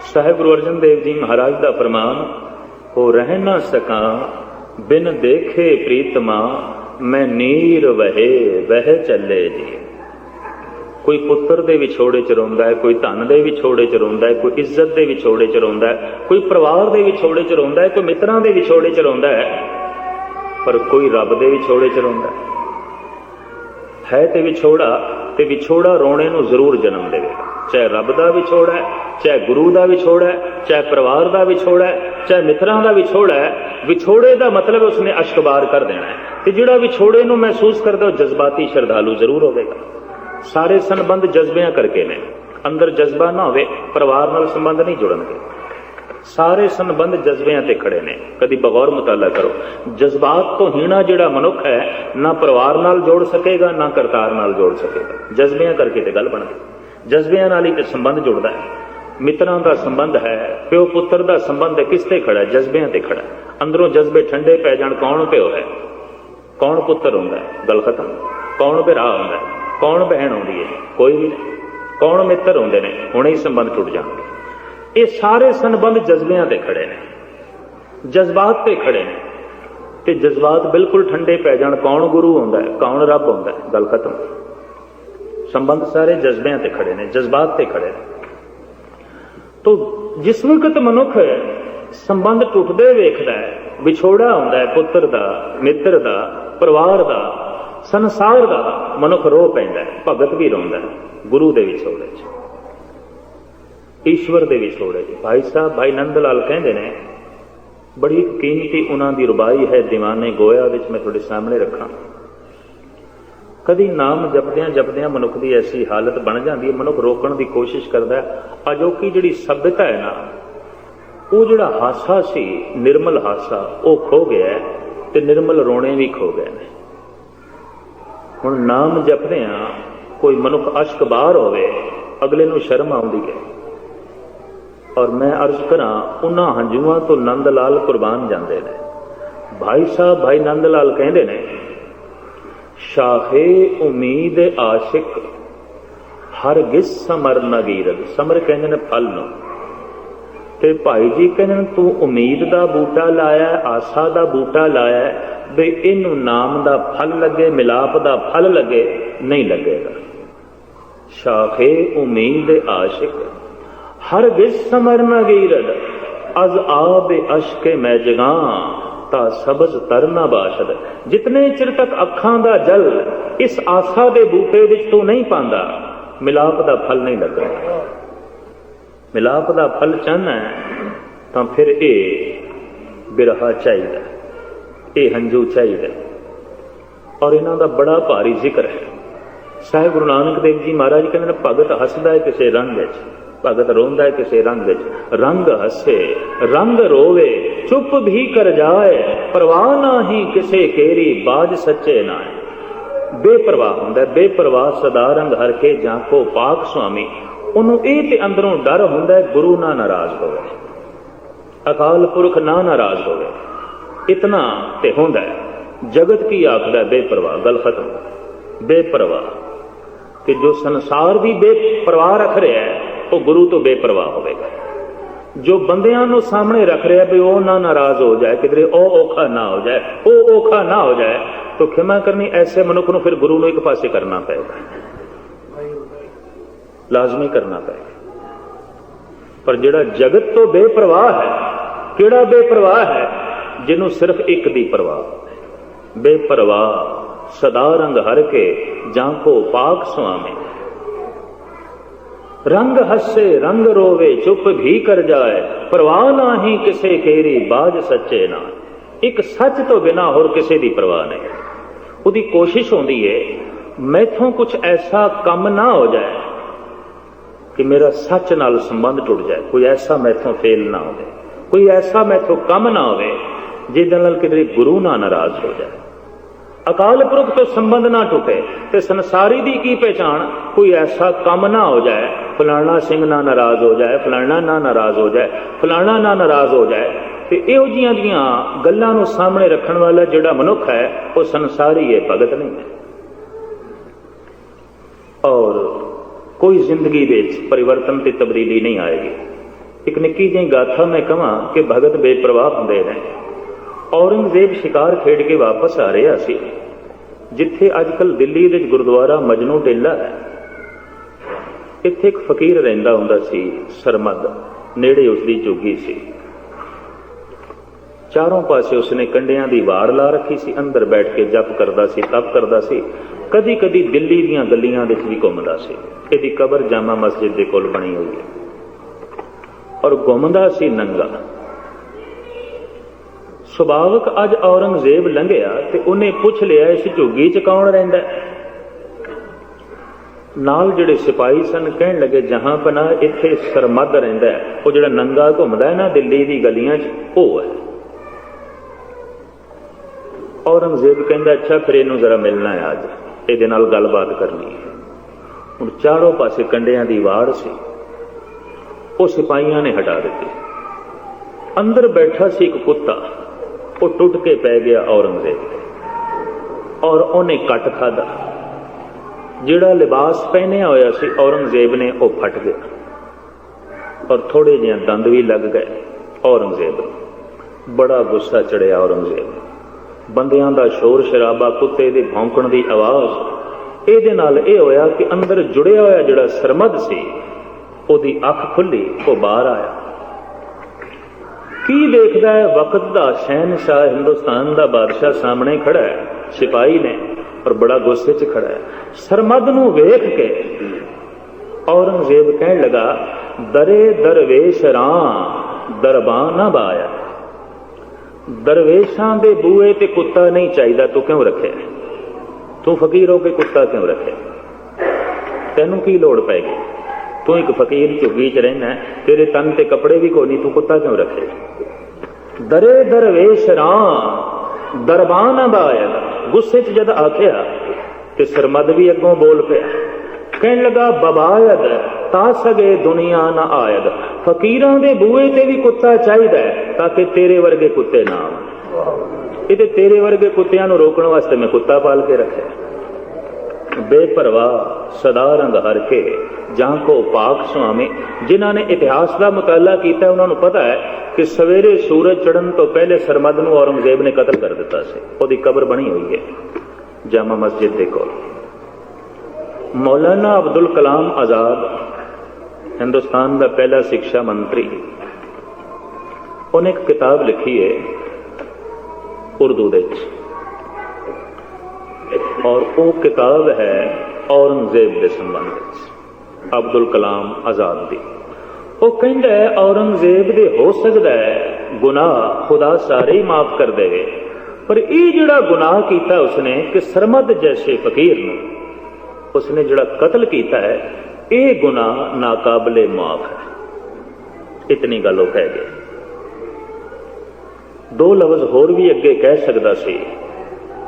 [SPEAKER 1] ਸਾਹਿਬ ਗੁਰੂ ਅਰਜਨ ਦੇਵ ਜੀ ਮਹਾਰਾਜ ਦਾ ਫਰਮਾਨ ਹੋ ਰਹਿ ਨਾ ਸਕਾਂ ਬਿਨ ਦੇਖੇ ਪ੍ਰੀਤਮਾ, ਮੈਂ ਨੀਰ ਵਹੇ, ਵਹਿ ਚੱਲੇ ਜੀ। ਕੋਈ ਪੁੱਤਰ ਦੇ ਵਿਛੋੜੇ ਚ ਰੋਂਦਾ ਹੈ, ਕੋਈ ਧਨ ਦੇ ਵਿਛੋੜੇ ਚ ਰੋਂਦਾ ਹੈ, ਕੋਈ ਇੱਜ਼ਤ ਦੇ ਵਿਛੋੜੇ ਚ ਰੋਂਦਾ ਹੈ, ਕੋਈ ਪਰਿਵਾਰ ਦੇ ਵਿਛੋੜੇ ਚ ਰੋਂਦਾ ਹੈ, ਕੋਈ ਮਿੱਤਰਾਂ ਦੇ ਵਿਛੋੜੇ ਚ ਰੋਂਦਾ ਹੈ, ਪਰ ਕੋਈ ਰੱਬ ਦੇ ਵਿਛੋੜੇ ਚ ਰੋਂਦਾ ਹੈ। ਹੈ ਤੇ ਵਿਛੋੜਾ ਤੇ ਵਿਛੋੜਾ ਰੋਣੇ ਨੂੰ ਜ਼ਰੂਰ ਜਨਮ ਦੇਵੇਗਾ। ਚਾਹੇ ਰੱਬ ਦਾ ਵਿਛੋੜਾ ਹੈ, ਚਾਹੇ ਗੁਰੂ ਦਾ ਵਿਛੋੜਾ ਹੈ, ਚਾਹੇ ਪਰਿਵਾਰ ਦਾ ਵਿਛੋੜਾ ਹੈ, ਚਾਹੇ ਮਿੱਤਰਾਂ ਦਾ ਵਿਛੋੜਾ ਹੈ, ਵਿਛੋੜੇ ਦਾ ਮਤਲਬ ਉਸਨੇ ਅਸ਼ਕਬਾਰ ਕਰ ਦੇਣਾ ਹੈ। ਤੇ ਜਿਹੜਾ ਵਿਛੋੜੇ ਨੂੰ ਮਹਿਸੂਸ ਕਰਦਾ ਉਹ ਜਜ਼ਬਾਤੀ ਸ਼ਰਧਾਲੂ ਜ਼ਰੂਰ ਹੋਵੇਗਾ। ਸਾਰੇ ਸੰਬੰਧ ਜਜ਼ਬਿਆਂ ਕਰਕੇ ਨੇ। ਅੰਦਰ ਜਜ਼ਬਾ ਨਾ ਹੋਵੇ, ਪਰਿਵਾਰ ਨਾਲ ਸੰਬੰਧ ਨਹੀਂ ਜੁੜਨਗੇ। ਸਾਰੇ ਸੰਬੰਧ ਜਜ਼ਬਿਆਂ ਤੇ ਖੜੇ ਨੇ। ਕਦੀ ਬਗੌਰ ਮੁਤਾਲਾ ਕਰੋ। ਜਜ਼ਬਾਤ ਤੋਂ ਹੀਣਾ ਜਿਹੜਾ ਮਨੁੱਖ ਹੈ, ਨਾ ਪਰਿਵਾਰ ਨਾਲ ਜੋੜ ਸਕੇਗਾ, ਨਾ ਕਰਤਾਰ ਨਾਲ ਜੋੜ ਸਕੇਗਾ। ਜਜ਼ਬਿਆਂ ਕਰਕੇ ਤੇ ਗੱਲ ਬਣਦੀ। ਜਜ਼ਬਿਆਂ ਨਾਲ ਹੀ ਤੇ ਸੰਬੰਧ ਜੁੜਦਾ ਹੈ। ਮਿੱਤਰਾਂ ਦਾ ਸੰਬੰਧ ਹੈ, ਪਿਓ ਪੁੱਤਰ ਦਾ ਸੰਬੰਧ ਕਿਸ ਤੇ ਖੜਾ ਜਜ਼ਬਿਆਂ ਤੇ ਖੜਾ ਅੰਦਰੋਂ ਜਜ਼ਬੇ ਠੰਡੇ ਪੈ ਜਾਣ, ਕੌਣ ਪਿਓ ਹੈ? ਕੌਣ ਪੁੱਤਰ ਹੁੰਦਾ ਹੈ? ਗੱਲ ਖਤਮ। ਕੌਣ ਭਰਾ ਹੁੰਦਾ ਹੈ? ਕੌਣ ਬਹਿਣ ਹੁੰਦੀ ਹੈ? ਕੋਈ ਵੀ ਨਹੀਂ। ਕੌਣ ਮਿੱਤਰ ਹੁੰਦੇ ਨੇ? ਹੁਣੇ ਹੀ ਸੰਬੰਧ ਟੁੱਟ ਜਾਣਗੇ। ਇਹ ਸਾਰੇ ਸੰਬੰਧ ਜਜ਼ਬਿਆਂ ਤੇ ਖੜੇ ਨੇ। ਜਜ਼ਬਾਤ ਤੇ ਖੜੇ ਨੇ। ਤੇ ਜਜ਼ਬਾਤ ਬਿਲਕੁਲ ਠੰਡੇ ਪੈ ਜਾਣ, ਕੌਣ ਗੁਰੂ ਹੁੰਦਾ ਹੈ? ਕੌਣ ਰੱਬ ਹੁੰਦਾ ਹੈ? ਗੱਲ ਖਤਮ। ਸੰਬੰਧ ਸਾਰੇ ਜਜ਼ਬਿਆਂ ਤੇ ਖੜੇ ਨੇ, ਜਜ਼ਬਾਤ ਤੇ ਖੜੇ ਨੇ। ਤੋ ਜਿਸ ਵਕਤ ਮਨੁੱਖ ਸੰਬੰਧ ਟੁੱਟਦੇ ਵੇਖਦਾ ਹੈ, ਵਿਛੋੜਾ ਹੁੰਦਾ ਹੈ, ਪੁੱਤਰ ਦਾ, ਮਿੱਤਰ ਦਾ, ਪਰਿਵਾਰ ਦਾ, ਸੰਸਾਰ ਦਾ, ਮਨੁੱਖ ਰੋ ਪੈਂਦਾ ਹੈ, ਭਗਤ ਵੀ ਰੋਂਦਾ ਹੈ, ਗੁਰੂ ਦੇ ਵਿਛੋੜੇ 'ਚ। ਈਸ਼ਵਰ ਦੇ ਵਿਛੋੜੇ 'ਚ। ਭਾਈ ਸਾਹਿਬ, ਭਾਈ ਨੰਦ ਲਾਲ ਕਹਿੰਦੇ ਨੇ, ਬੜੀ ਕੀਮਤੀ ਉਹਨਾਂ ਦੀ ਰੁਬਾਈ ਹੈ, ਦੀਵਾਨੇ ਗੋਇਆ ਵਿੱਚ ਮੈਂ ਤੁਹਾਡੇ ਸਾਹਮਣੇ ਰੱਖਾਂ। ਕਦੀ ਨਾਮ ਜਪਦਿਆਂ ਜਪਦਿਆਂ ਮਨੁੱਖ ਦੀ ਐਸੀ ਹਾਲਤ ਬਣ ਜਾਂਦੀ ਹੈ, ਮਨੁੱਖ ਰੋਕਣ ਦੀ ਕੋਸ਼ਿਸ਼ ਕਰਦਾ ਹੈ। ਅਜੋਕੀ ਜਿਹੜੀ ਸਭਿਅਤਾ ਹੈ ਨਾ, ਉਹ ਜਿਹੜਾ ਹਾਸਾ ਸੀ, ਨਿਰਮਲ ਹਾਸਾ, ਉਹ ਖੋ ਗਿਆ ਤੇ ਨਿਰਮਲ ਰੋਣੇ ਵੀ ਖੋ ਗਏ ਨੇ। ਹੁਣ ਨਾਮ ਜਪਦੇ ਆ ਕੋਈ ਮਨੁੱਖ ਅਸ਼ਕ ਬਾਹਰ ਹੋਵੇ, ਅਗਲੇ ਨੂੰ ਸ਼ਰਮ ਆਉਂਦੀ ਹੈ। ਔਰ ਮੈਂ ਅਰਜ਼ ਕਰਾਂ, ਉਹਨਾਂ ਹੰਝੂਆਂ ਤੋਂ ਨੰਦ ਲਾਲ ਕੁਰਬਾਨ ਜਾਂਦੇ ਨੇ। ਭਾਈ ਸਾਹਿਬ, ਭਾਈ ਨੰਦ ਲਾਲ ਕਹਿੰਦੇ ਨੇ ਸ਼ਾਹੇ ਉਮੀਦ ਆਸ਼ਿਕ ਹਰ ਗਿਸ ਸਮਰ ਨਗੀਰਦ ਸਮਰ ਕਹਿੰਦੇ ਨੇ ਫਲ ਨੂੰ। ਤੇ ਭਾਈ ਜੀ ਕਹਿੰਦੇ ਨੇ ਤੂੰ ਉਮੀਦ ਦਾ ਬੂਟਾ ਲਾਇਆ ਆਸਾ ਦਾ ਬੂਟਾ ਲਾਇਆ ਹੈ, ਵੀ ਇਹਨੂੰ ਨਾਮ ਦਾ ਫਲ ਲੱਗੇ ਮਿਲਾਪ ਦਾ ਫਲ ਲੱਗੇ ਨਹੀਂ ਲੱਗੇਗਾ। ਸ਼ਾਖੇ ਉਮੀਦ ਆਸ਼ਿਕ ਹਰ ਗਿਸ ਸਮਰ ਨਗੀਰਦ ਅਜ਼ ਆਬ ਅਸ਼ਕੇ ਮੈਂ ਜਗਾਂ। ਤਾ ਸਬਜ਼ ਤਰਨਾ ਬਾਸ਼ਦ। ਜਿਤਨੇ ਚਿਰ ਤੱਕ ਅੱਖਾਂ ਦਾ ਜਲ ਇਸ ਆਸਾ ਦੇ ਬੂਟੇ ਵਿੱਚ ਤੂੰ ਨਹੀਂ ਪਾਉਂਦਾ, ਮਿਲਾਪ ਦਾ ਫਲ ਨਹੀਂ ਲੱਗਣਾ ਮਿਲਾਪ ਦਾ ਫਲ ਚਾਹਨਾ ਤਾਂ ਫਿਰ ਇਹ ਬਿਰਹਾ ਚਾਹੀਦਾ। ਇਹ ਹੰਝੂ ਚਾਹੀਦਾ। ਔਰ ਇਹਨਾਂ ਦਾ ਬੜਾ ਭਾਰੀ ਜ਼ਿਕਰ ਹੈ। ਸਾਹਿਬ ਗੁਰੂ ਨਾਨਕ ਦੇਵ ਜੀ ਮਹਾਰਾਜ ਕਹਿੰਦੇ ਨੇ, ਭਗਤ ਹੱਸਦਾ ਹੈ ਕਿਸੇ ਰੰਗ ਵਿੱਚ। ਭਗਤ ਰੋਂਦਾ ਹੈ ਕਿਸੇ ਰੰਗ ਵਿੱਚ। ਰੰਗ ਹੱਸੇ, ਰੰਗ ਰੋਵੇ, ਚੁੱਪ ਵੀ ਕਰ ਜਾਏ, ਪਰਵਾਹ ਨਹੀਂ ਕਿਸੇ ਕੇਰੀ ਬਾਜ ਸੱਚੇ ਨਾ ਬੇਪਰਵਾਹ ਹੁੰਦਾ ਬੇਪਰਵਾਹ ਸਦਾ ਰੰਗ ਹਰ ਕੇ ਜਾਂ ਕੋ ਪਾਕ ਸੁਆਮੀ। ਉਹਨੂੰ ਇਹ ਤੇ ਅੰਦਰੋਂ ਡਰ ਹੁੰਦਾ ਹੈ, ਗੁਰੂ ਨਾ ਨਾਰਾਜ਼ ਹੋਵੇ। ਅਕਾਲ ਪੁਰਖ ਨਾ ਨਾਰਾਜ਼ ਹੋਵੇ। ਇਤਨਾ ਤੇ ਹੁੰਦਾ ਹੈ। ਜਗਤ ਕੀ ਆਖਦਾ ਬੇਪਰਵਾਹ, ਗੱਲ ਖਤਮ। ਬੇਪਰਵਾਹ। ਕਿ ਜੋ ਸੰਸਾਰ ਦੀ ਬੇਪਰਵਾਹ ਰੱਖ ਰਿਹਾ ਹੈ ਉਹ ਗੁਰੂ ਤੋਂ ਬੇਪਰਵਾਹ ਹੋਵੇਗਾ। ਜੋ ਬੰਦਿਆਂ ਨੂੰ ਸਾਹਮਣੇ ਰੱਖ ਰਿਹਾ ਵੀ ਉਹ ਨਾ ਨਾਰਾਜ਼ ਹੋ ਜਾਏ, ਕਿਧਰੇ ਉਹ ਔਖਾ ਨਾ ਹੋ ਜਾਏ, ਉਹ ਔਖਾ ਨਾ ਹੋ ਜਾਏ, ਤਾਂ ਖਿਮਾ ਕਰਨੀ ਐਸੇ ਮਨੁੱਖ ਨੂੰ ਫਿਰ ਗੁਰੂ ਨੂੰ ਇੱਕ ਪਾਸੇ ਕਰਨਾ ਪਏਗਾ। ਲਾਜ਼ਮੀ ਕਰਨਾ ਪਏਗਾ। ਪਰ ਜਿਹੜਾ ਜਗਤ ਤੋਂ ਬੇਪਰਵਾਹ ਹੈ, ਕਿਹੜਾ ਬੇਪਰਵਾਹ ਹੈ? ਜਿਹਨੂੰ ਸਿਰਫ ਇੱਕ ਦੀ ਪਰਵਾਹ ਬੇਪਰਵਾਹ ਸਦਾ ਰੰਗ ਹਰ ਕੇ, ਜਾਂ ਕੋ ਪਾਕ ਸੁਆਮੇ। ਰੰਗ ਹੱਸੇ, ਰੰਗ ਰੋਵੇ, ਚੁੱਪ ਵੀ ਕਰ ਜਾਏ। ਪਰਵਾਹ ਨਹੀਂ ਕਿਸੇ ਕੇਰੀ ਬਾਜ ਸੱਚੇ ਨਾ ਇੱਕ ਸੱਚ ਤੋਂ ਬਿਨਾ ਹੋਰ ਕਿਸੇ ਦੀ ਪਰਵਾਹ ਨਹੀਂ। ਉਹਦੀ ਕੋਸ਼ਿਸ਼ ਹੁੰਦੀ ਏ, ਮੈਥੋਂ ਕੁਝ ਐਸਾ ਕੰਮ ਨਾ ਹੋ ਜਾਏ ਕਿ ਮੇਰਾ ਸੱਚ ਨਾਲ ਸੰਬੰਧ ਟੁੱਟ ਜਾਏ। ਕੋਈ ਐਸਾ ਮੈਥੋਂ ਫੇਲ ਨਾ ਹੋਵੇ। ਕੋਈ ਐਸਾ ਮੈਥੋਂ ਕੰਮ ਨਾ ਹੋਵੇ, ਜਿਹਦੇ ਨਾਲ ਕਿਤੇ ਗੁਰੂ ਨਾ ਨਾਰਾਜ਼ ਹੋ ਜਾਏ। ਅਕਾਲ ਪੁਰਖ ਤੋਂ ਸੰਬੰਧ ਨਾ ਟੁੱਟੇ ਤੇ ਸੰਸਾਰੀ ਦੀ ਕੀ ਪਹਿਚਾਣ? ਕੋਈ ਐਸਾ ਕੰਮ ਨਾ ਹੋ ਜਾਏ ਫਲਾਣਾ ਸਿੰਘ ਨਾ ਨਾਰਾਜ਼ ਹੋ ਜਾਏ, ਫਲਾਣਾ ਨਾ ਨਾਰਾਜ਼ ਹੋ ਜਾਏ, ਫਲਾਣਾ ਨਾ ਨਾਰਾਜ਼ ਹੋ ਜਾਏ, ਤੇ ਇਹੋ ਜੀਆਂ ਦੀਆਂ ਗੱਲਾਂ ਨੂੰ ਸਾਹਮਣੇ ਰੱਖਣ ਵਾਲਾ ਜਿਹੜਾ ਮਨੁੱਖ ਹੈ, ਉਹ ਸੰਸਾਰੀ ਹੈ, ਭਗਤ ਨਹੀਂ ਹੈ। ਔਰ ਕੋਈ ਜ਼ਿੰਦਗੀ ਵਿੱਚ ਪਰਿਵਰਤਨ ਤੇ ਤਬਦੀਲੀ ਨਹੀਂ ਆਏਗੀ। ਇੱਕ ਨਿੱਕੀ ਜਿਹੀ ਗਾਥਾ ਮੈਂ ਕਹਾਂ ਕਿ ਭਗਤ ਬੇਪਰਵਾਹ ਹੁੰਦੇ ਨੇ। ਔਰੰਗਜ਼ੇਬ ਸ਼ਿਕਾਰ ਖੇਡ ਕੇ ਵਾਪਸ ਆ ਰਿਹਾ ਸੀ, ਜਿੱਥੇ ਅੱਜਕੱਲ ਦਿੱਲੀ ਦੇ ਗੁਰਦੁਆਰਾ ਮਜਨੂ ਟੇਲਾ ਹੈ। ਇੱਥੇ ਇੱਕ ਫਕੀਰ ਰਹਿੰਦਾ ਹੁੰਦਾ ਸੀ, ਸਰਮਦ। ਨੇੜੇ ਉਸ ਦੀ ਝੁੱਗੀ ਸੀ। ਚਾਰੋਂ ਪਾਸੇ ਉਸਨੇ ਕੰਡਿਆਂ ਦੀ ਵਾੜ ਲਾ ਰੱਖੀ ਸੀ, ਅੰਦਰ ਬੈਠ ਕੇ ਜਪ ਕਰਦਾ ਸੀ, ਤਪ ਕਰਦਾ ਸੀ। ਕਦੀ ਕਦੀ ਦਿੱਲੀ ਦੀਆਂ ਗਲੀਆਂ ਵਿੱਚ ਵੀ ਘੁੰਮਦਾ ਸੀ। ਇਹਦੀ ਕਬਰ ਜਾਮਾ ਮਸਜਿਦ ਦੇ ਕੋਲ ਬਣੀ ਹੋਈ ਹੈ। ਔਰ ਘੁੰਮਦਾ ਸੀ ਨੰਗਾ। ਸੁਭਾਵਕ ਅੱਜ ਔਰੰਗਜ਼ੇਬ ਲੰਘਿਆ ਤੇ ਉਹਨੇ ਪੁੱਛ ਲਿਆ, ਇਸ ਝੁੱਗੀ 'ਚ ਕੌਣ ਰਹਿੰਦਾ ਹੈ? ਨਾਲ ਜਿਹੜੇ ਸਿਪਾਹੀ ਸਨ, ਕਹਿਣ ਲੱਗੇ, ਜਹਾਂ ਪਨਾ ਇੱਥੇ ਸਰਮਦ ਰਹਿੰਦਾ ਉਹ ਜਿਹੜਾ ਨੰਗਾ ਘੁੰਮਦਾ ਹੈ ਨਾ, ਦਿੱਲੀ ਦੀ ਗਲੀਆਂ 'ਚ, ਉਹ ਹੈ। ਔਰੰਗਜ਼ੇਬ ਕਹਿੰਦਾ, ਅੱਛਾ, ਫਿਰ ਇਹਨੂੰ ਜ਼ਰਾ ਮਿਲਣਾ ਹੈ ਅੱਜ। ਇਹਦੇ ਨਾਲ ਗੱਲਬਾਤ ਕਰਨੀ ਹੈ। ਹੁਣ ਚਾਰੋਂ ਪਾਸੇ ਕੰਡਿਆਂ ਦੀ ਵਾੜ ਸੀ। ਉਹ ਸਿਪਾਹੀਆਂ ਨੇ ਹਟਾ ਦਿੱਤੀ। ਅੰਦਰ ਬੈਠਾ ਸੀ ਇੱਕ ਕੁੱਤਾ। ਉਹ ਟੁੱਟ ਕੇ ਪੈ ਗਿਆ ਔਰੰਗਜ਼ੇਬ ਔਰ ਉਹਨੇ ਕੱਟ ਖਾਦਾ ਜਿਹੜਾ ਲਿਬਾਸ ਪਹਿਨਿਆ ਹੋਇਆ ਸੀ, ਔਰੰਗਜ਼ੇਬ ਨੇ ਉਹ ਫਟ ਗਿਆ। ਔਰ ਥੋੜੇ ਜਿਹੇ ਦੰਦ ਵੀ ਲੱਗ ਗਏ, ਔਰੰਗਜ਼ੇਬ ਬੜਾ ਗੁੱਸਾ ਚੜਿਆ ਔਰੰਗਜ਼ੇਬ ਬੰਦਿਆਂ ਦਾ ਸ਼ੋਰ ਸ਼ਰਾਬਾ, ਕੁੱਤੇ ਦੇ ਭੌਂਕਣ ਦੀ ਆਵਾਜ਼, ਇਹਦੇ ਨਾਲ ਇਹ ਹੋਇਆ ਕਿ ਅੰਦਰ ਜੁੜਿਆ ਹੋਇਆ ਜਿਹੜਾ ਸਰਮਦ ਸੀ, ਉਹਦੀ ਅੱਖ ਖੁੱਲੀ, ਉਹ ਬਾਹਰ ਆਇਆ। ਕੀ ਦੇਖਦਾ ਹੈ ਵਕਤ ਦਾ ਸ਼ਹਿਨशाह ਹਿੰਦੁਸਤਾਨ ਦਾ ਬਾਦਸ਼ਾਹ ਸਾਹਮਣੇ ਖੜਾ ਹੈ? ਸਿਪਾਹੀ ਨੇ ਔਰ ਬੜਾ ਗੁੱਸੇ 'ਚ ਖੜਾ ਹੈ। ਸਰਮਦ ਨੂੰ ਵੇਖ ਕੇ ਔਰੰਗਜ਼ੇਬ ਕਹਿਣ ਲਗਾ, ਦਰੇ ਦਰਵੇਸ਼ ਰਾਂ ਦਰਬਾਨ ਨਾ ਬਾਇਆ। ਦਰਵੇਸ਼ਾਂ ਦੇ ਬੂਏ ਤੇ ਕੁੱਤਾ ਨਹੀਂ ਚਾਹੀਦਾ, ਤੂੰ ਕਿਉਂ ਰੱਖਿਆ? ਤੂੰ ਫਕੀਰ ਹੋ ਕੇ ਕੁੱਤਾ ਕਿਉਂ ਰੱਖਿਆ? ਤੈਨੂੰ ਕੀ ਲੋੜ ਪੈ ਗਈ ਤੂੰ ਇੱਕ ਫਕੀਰ ਝੁੱਗੀ 'ਚ ਰਹਿਣਾ ਤੇਰੇ ਤਨ ਤੇ ਕੱਪੜੇ ਵੀ ਕੋਈ ਨਹੀਂ, ਤੂੰ ਕੁੱਤਾ ਕਿਉਂ ਰੱਖੇ ਦਰੇ ਦਰਵੇਸ਼ ਰਾਂ ਦਰਬਾਨ ਬਾਇਆ। ਗੁੱਸੇ 'ਚ ਜਦ ਆਖਿਆ ਤੇ ਸਰਮਦ ਵੀ ਅੱਗੋਂ ਬੋਲ ਪਿਆ, ਕਹਿਣ ਲਗਾ ਬਬਾਇਦ ਤਾਂ ਸਗੇ ਦੁਨੀਆ ਨਾ ਆਇਦ। ਫਕੀਰਾਂ ਦੇ ਬੂਏ ਤੇ ਵੀ ਕੁੱਤਾ ਚਾਹੀਦਾ ਤਾਂ ਕਿ ਤੇਰੇ ਵਰਗੇ ਕੁੱਤੇ ਨਾ ਆਉਣ। ਇਹਦੇ ਤੇਰੇ ਵਰਗੇ ਕੁੱਤਿਆਂ ਨੂੰ ਰੋਕਣ ਵਾਸਤੇ ਮੈਂ ਕੁੱਤਾ ਪਾਲ ਕੇ ਰੱਖਿਆ। ਬੇਪਰਵਾਹ, ਸਦਾ ਰੰਗ ਹਰ ਕੇ ਜਾਂ ਕੋ ਪਾਕ ਸੁਆਮੀ, ਜਿਨ੍ਹਾਂ ਨੇ ਇਤਿਹਾਸ ਦਾ ਮੁਤਾਲਾ ਕੀਤਾ ਉਹਨਾਂ ਨੂੰ ਪਤਾ ਹੈ ਕਿ ਸਵੇਰੇ ਸੂਰਜ ਚੜ੍ਹਨ ਤੋਂ ਪਹਿਲੇ ਸਰਮਦ ਨੂੰ ਔਰੰਗਜ਼ੇਬ ਨੇ ਕਤਲ ਕਰ ਦਿੱਤਾ ਸੀ। ਉਹਦੀ ਕਬਰ ਬਣੀ ਹੋਈ ਹੈ। ਜਾਮਾ ਮਸਜਿਦ ਦੇ ਕੋਲ। ਮੌਲਾਨਾ ਅਬਦੁਲ ਕਲਾਮ ਆਜ਼ਾਦ, ਹਿੰਦੁਸਤਾਨ ਦਾ ਪਹਿਲਾ ਸਿੱਖਿਆ ਮੰਤਰੀ। ਉਹਨੇ ਇੱਕ ਕਿਤਾਬ ਲਿਖੀ ਹੈ, ਉਰਦੂ ਦੇ ਵਿੱਚ। ਔਰ ਉਹ ਕਿਤਾਬ ਹੈ ਔਰੰਗਜ਼ੇਬ ਦੇ ਸੰਬੰਧ ਵਿੱਚ। ਅਬਦੁਲ ਕਲਾਮ ਆਜ਼ਾਦ ਦੀ। ਉਹ ਕਹਿੰਦਾ ਹੈ, ਔਰੰਗਜ਼ੇਬ ਦੇ ਹੋ ਸਕਦਾ ਹੈ, ਗੁਨਾਹ ਖੁਦਾ ਸਾਰੇ ਹੀ ਮਾਫ ਕਰ ਦੇਵੇ। ਪਰ ਇਹ ਜਿਹੜਾ ਗੁਨਾਹ ਕੀਤਾ ਉਸਨੇ ਕਿ ਸਰਮਦ ਜੈਸੇ ਫਕੀਰ ਨੂੰ, ਉਸਨੇ ਜਿਹੜਾ ਕਤਲ ਕੀਤਾ ਹੈ, ਇਹ ਗੁਨਾਹ ਨਾਕਾਬਲੇ ਮਾਫ ਹੈ। ਇਤਨੀ ਗੱਲ ਉਹ ਕਹਿ ਗਏ। ਦੋ ਲਫ਼ਜ਼ ਹੋਰ ਵੀ ਅੱਗੇ ਕਹਿ ਸਕਦਾ ਸੀ,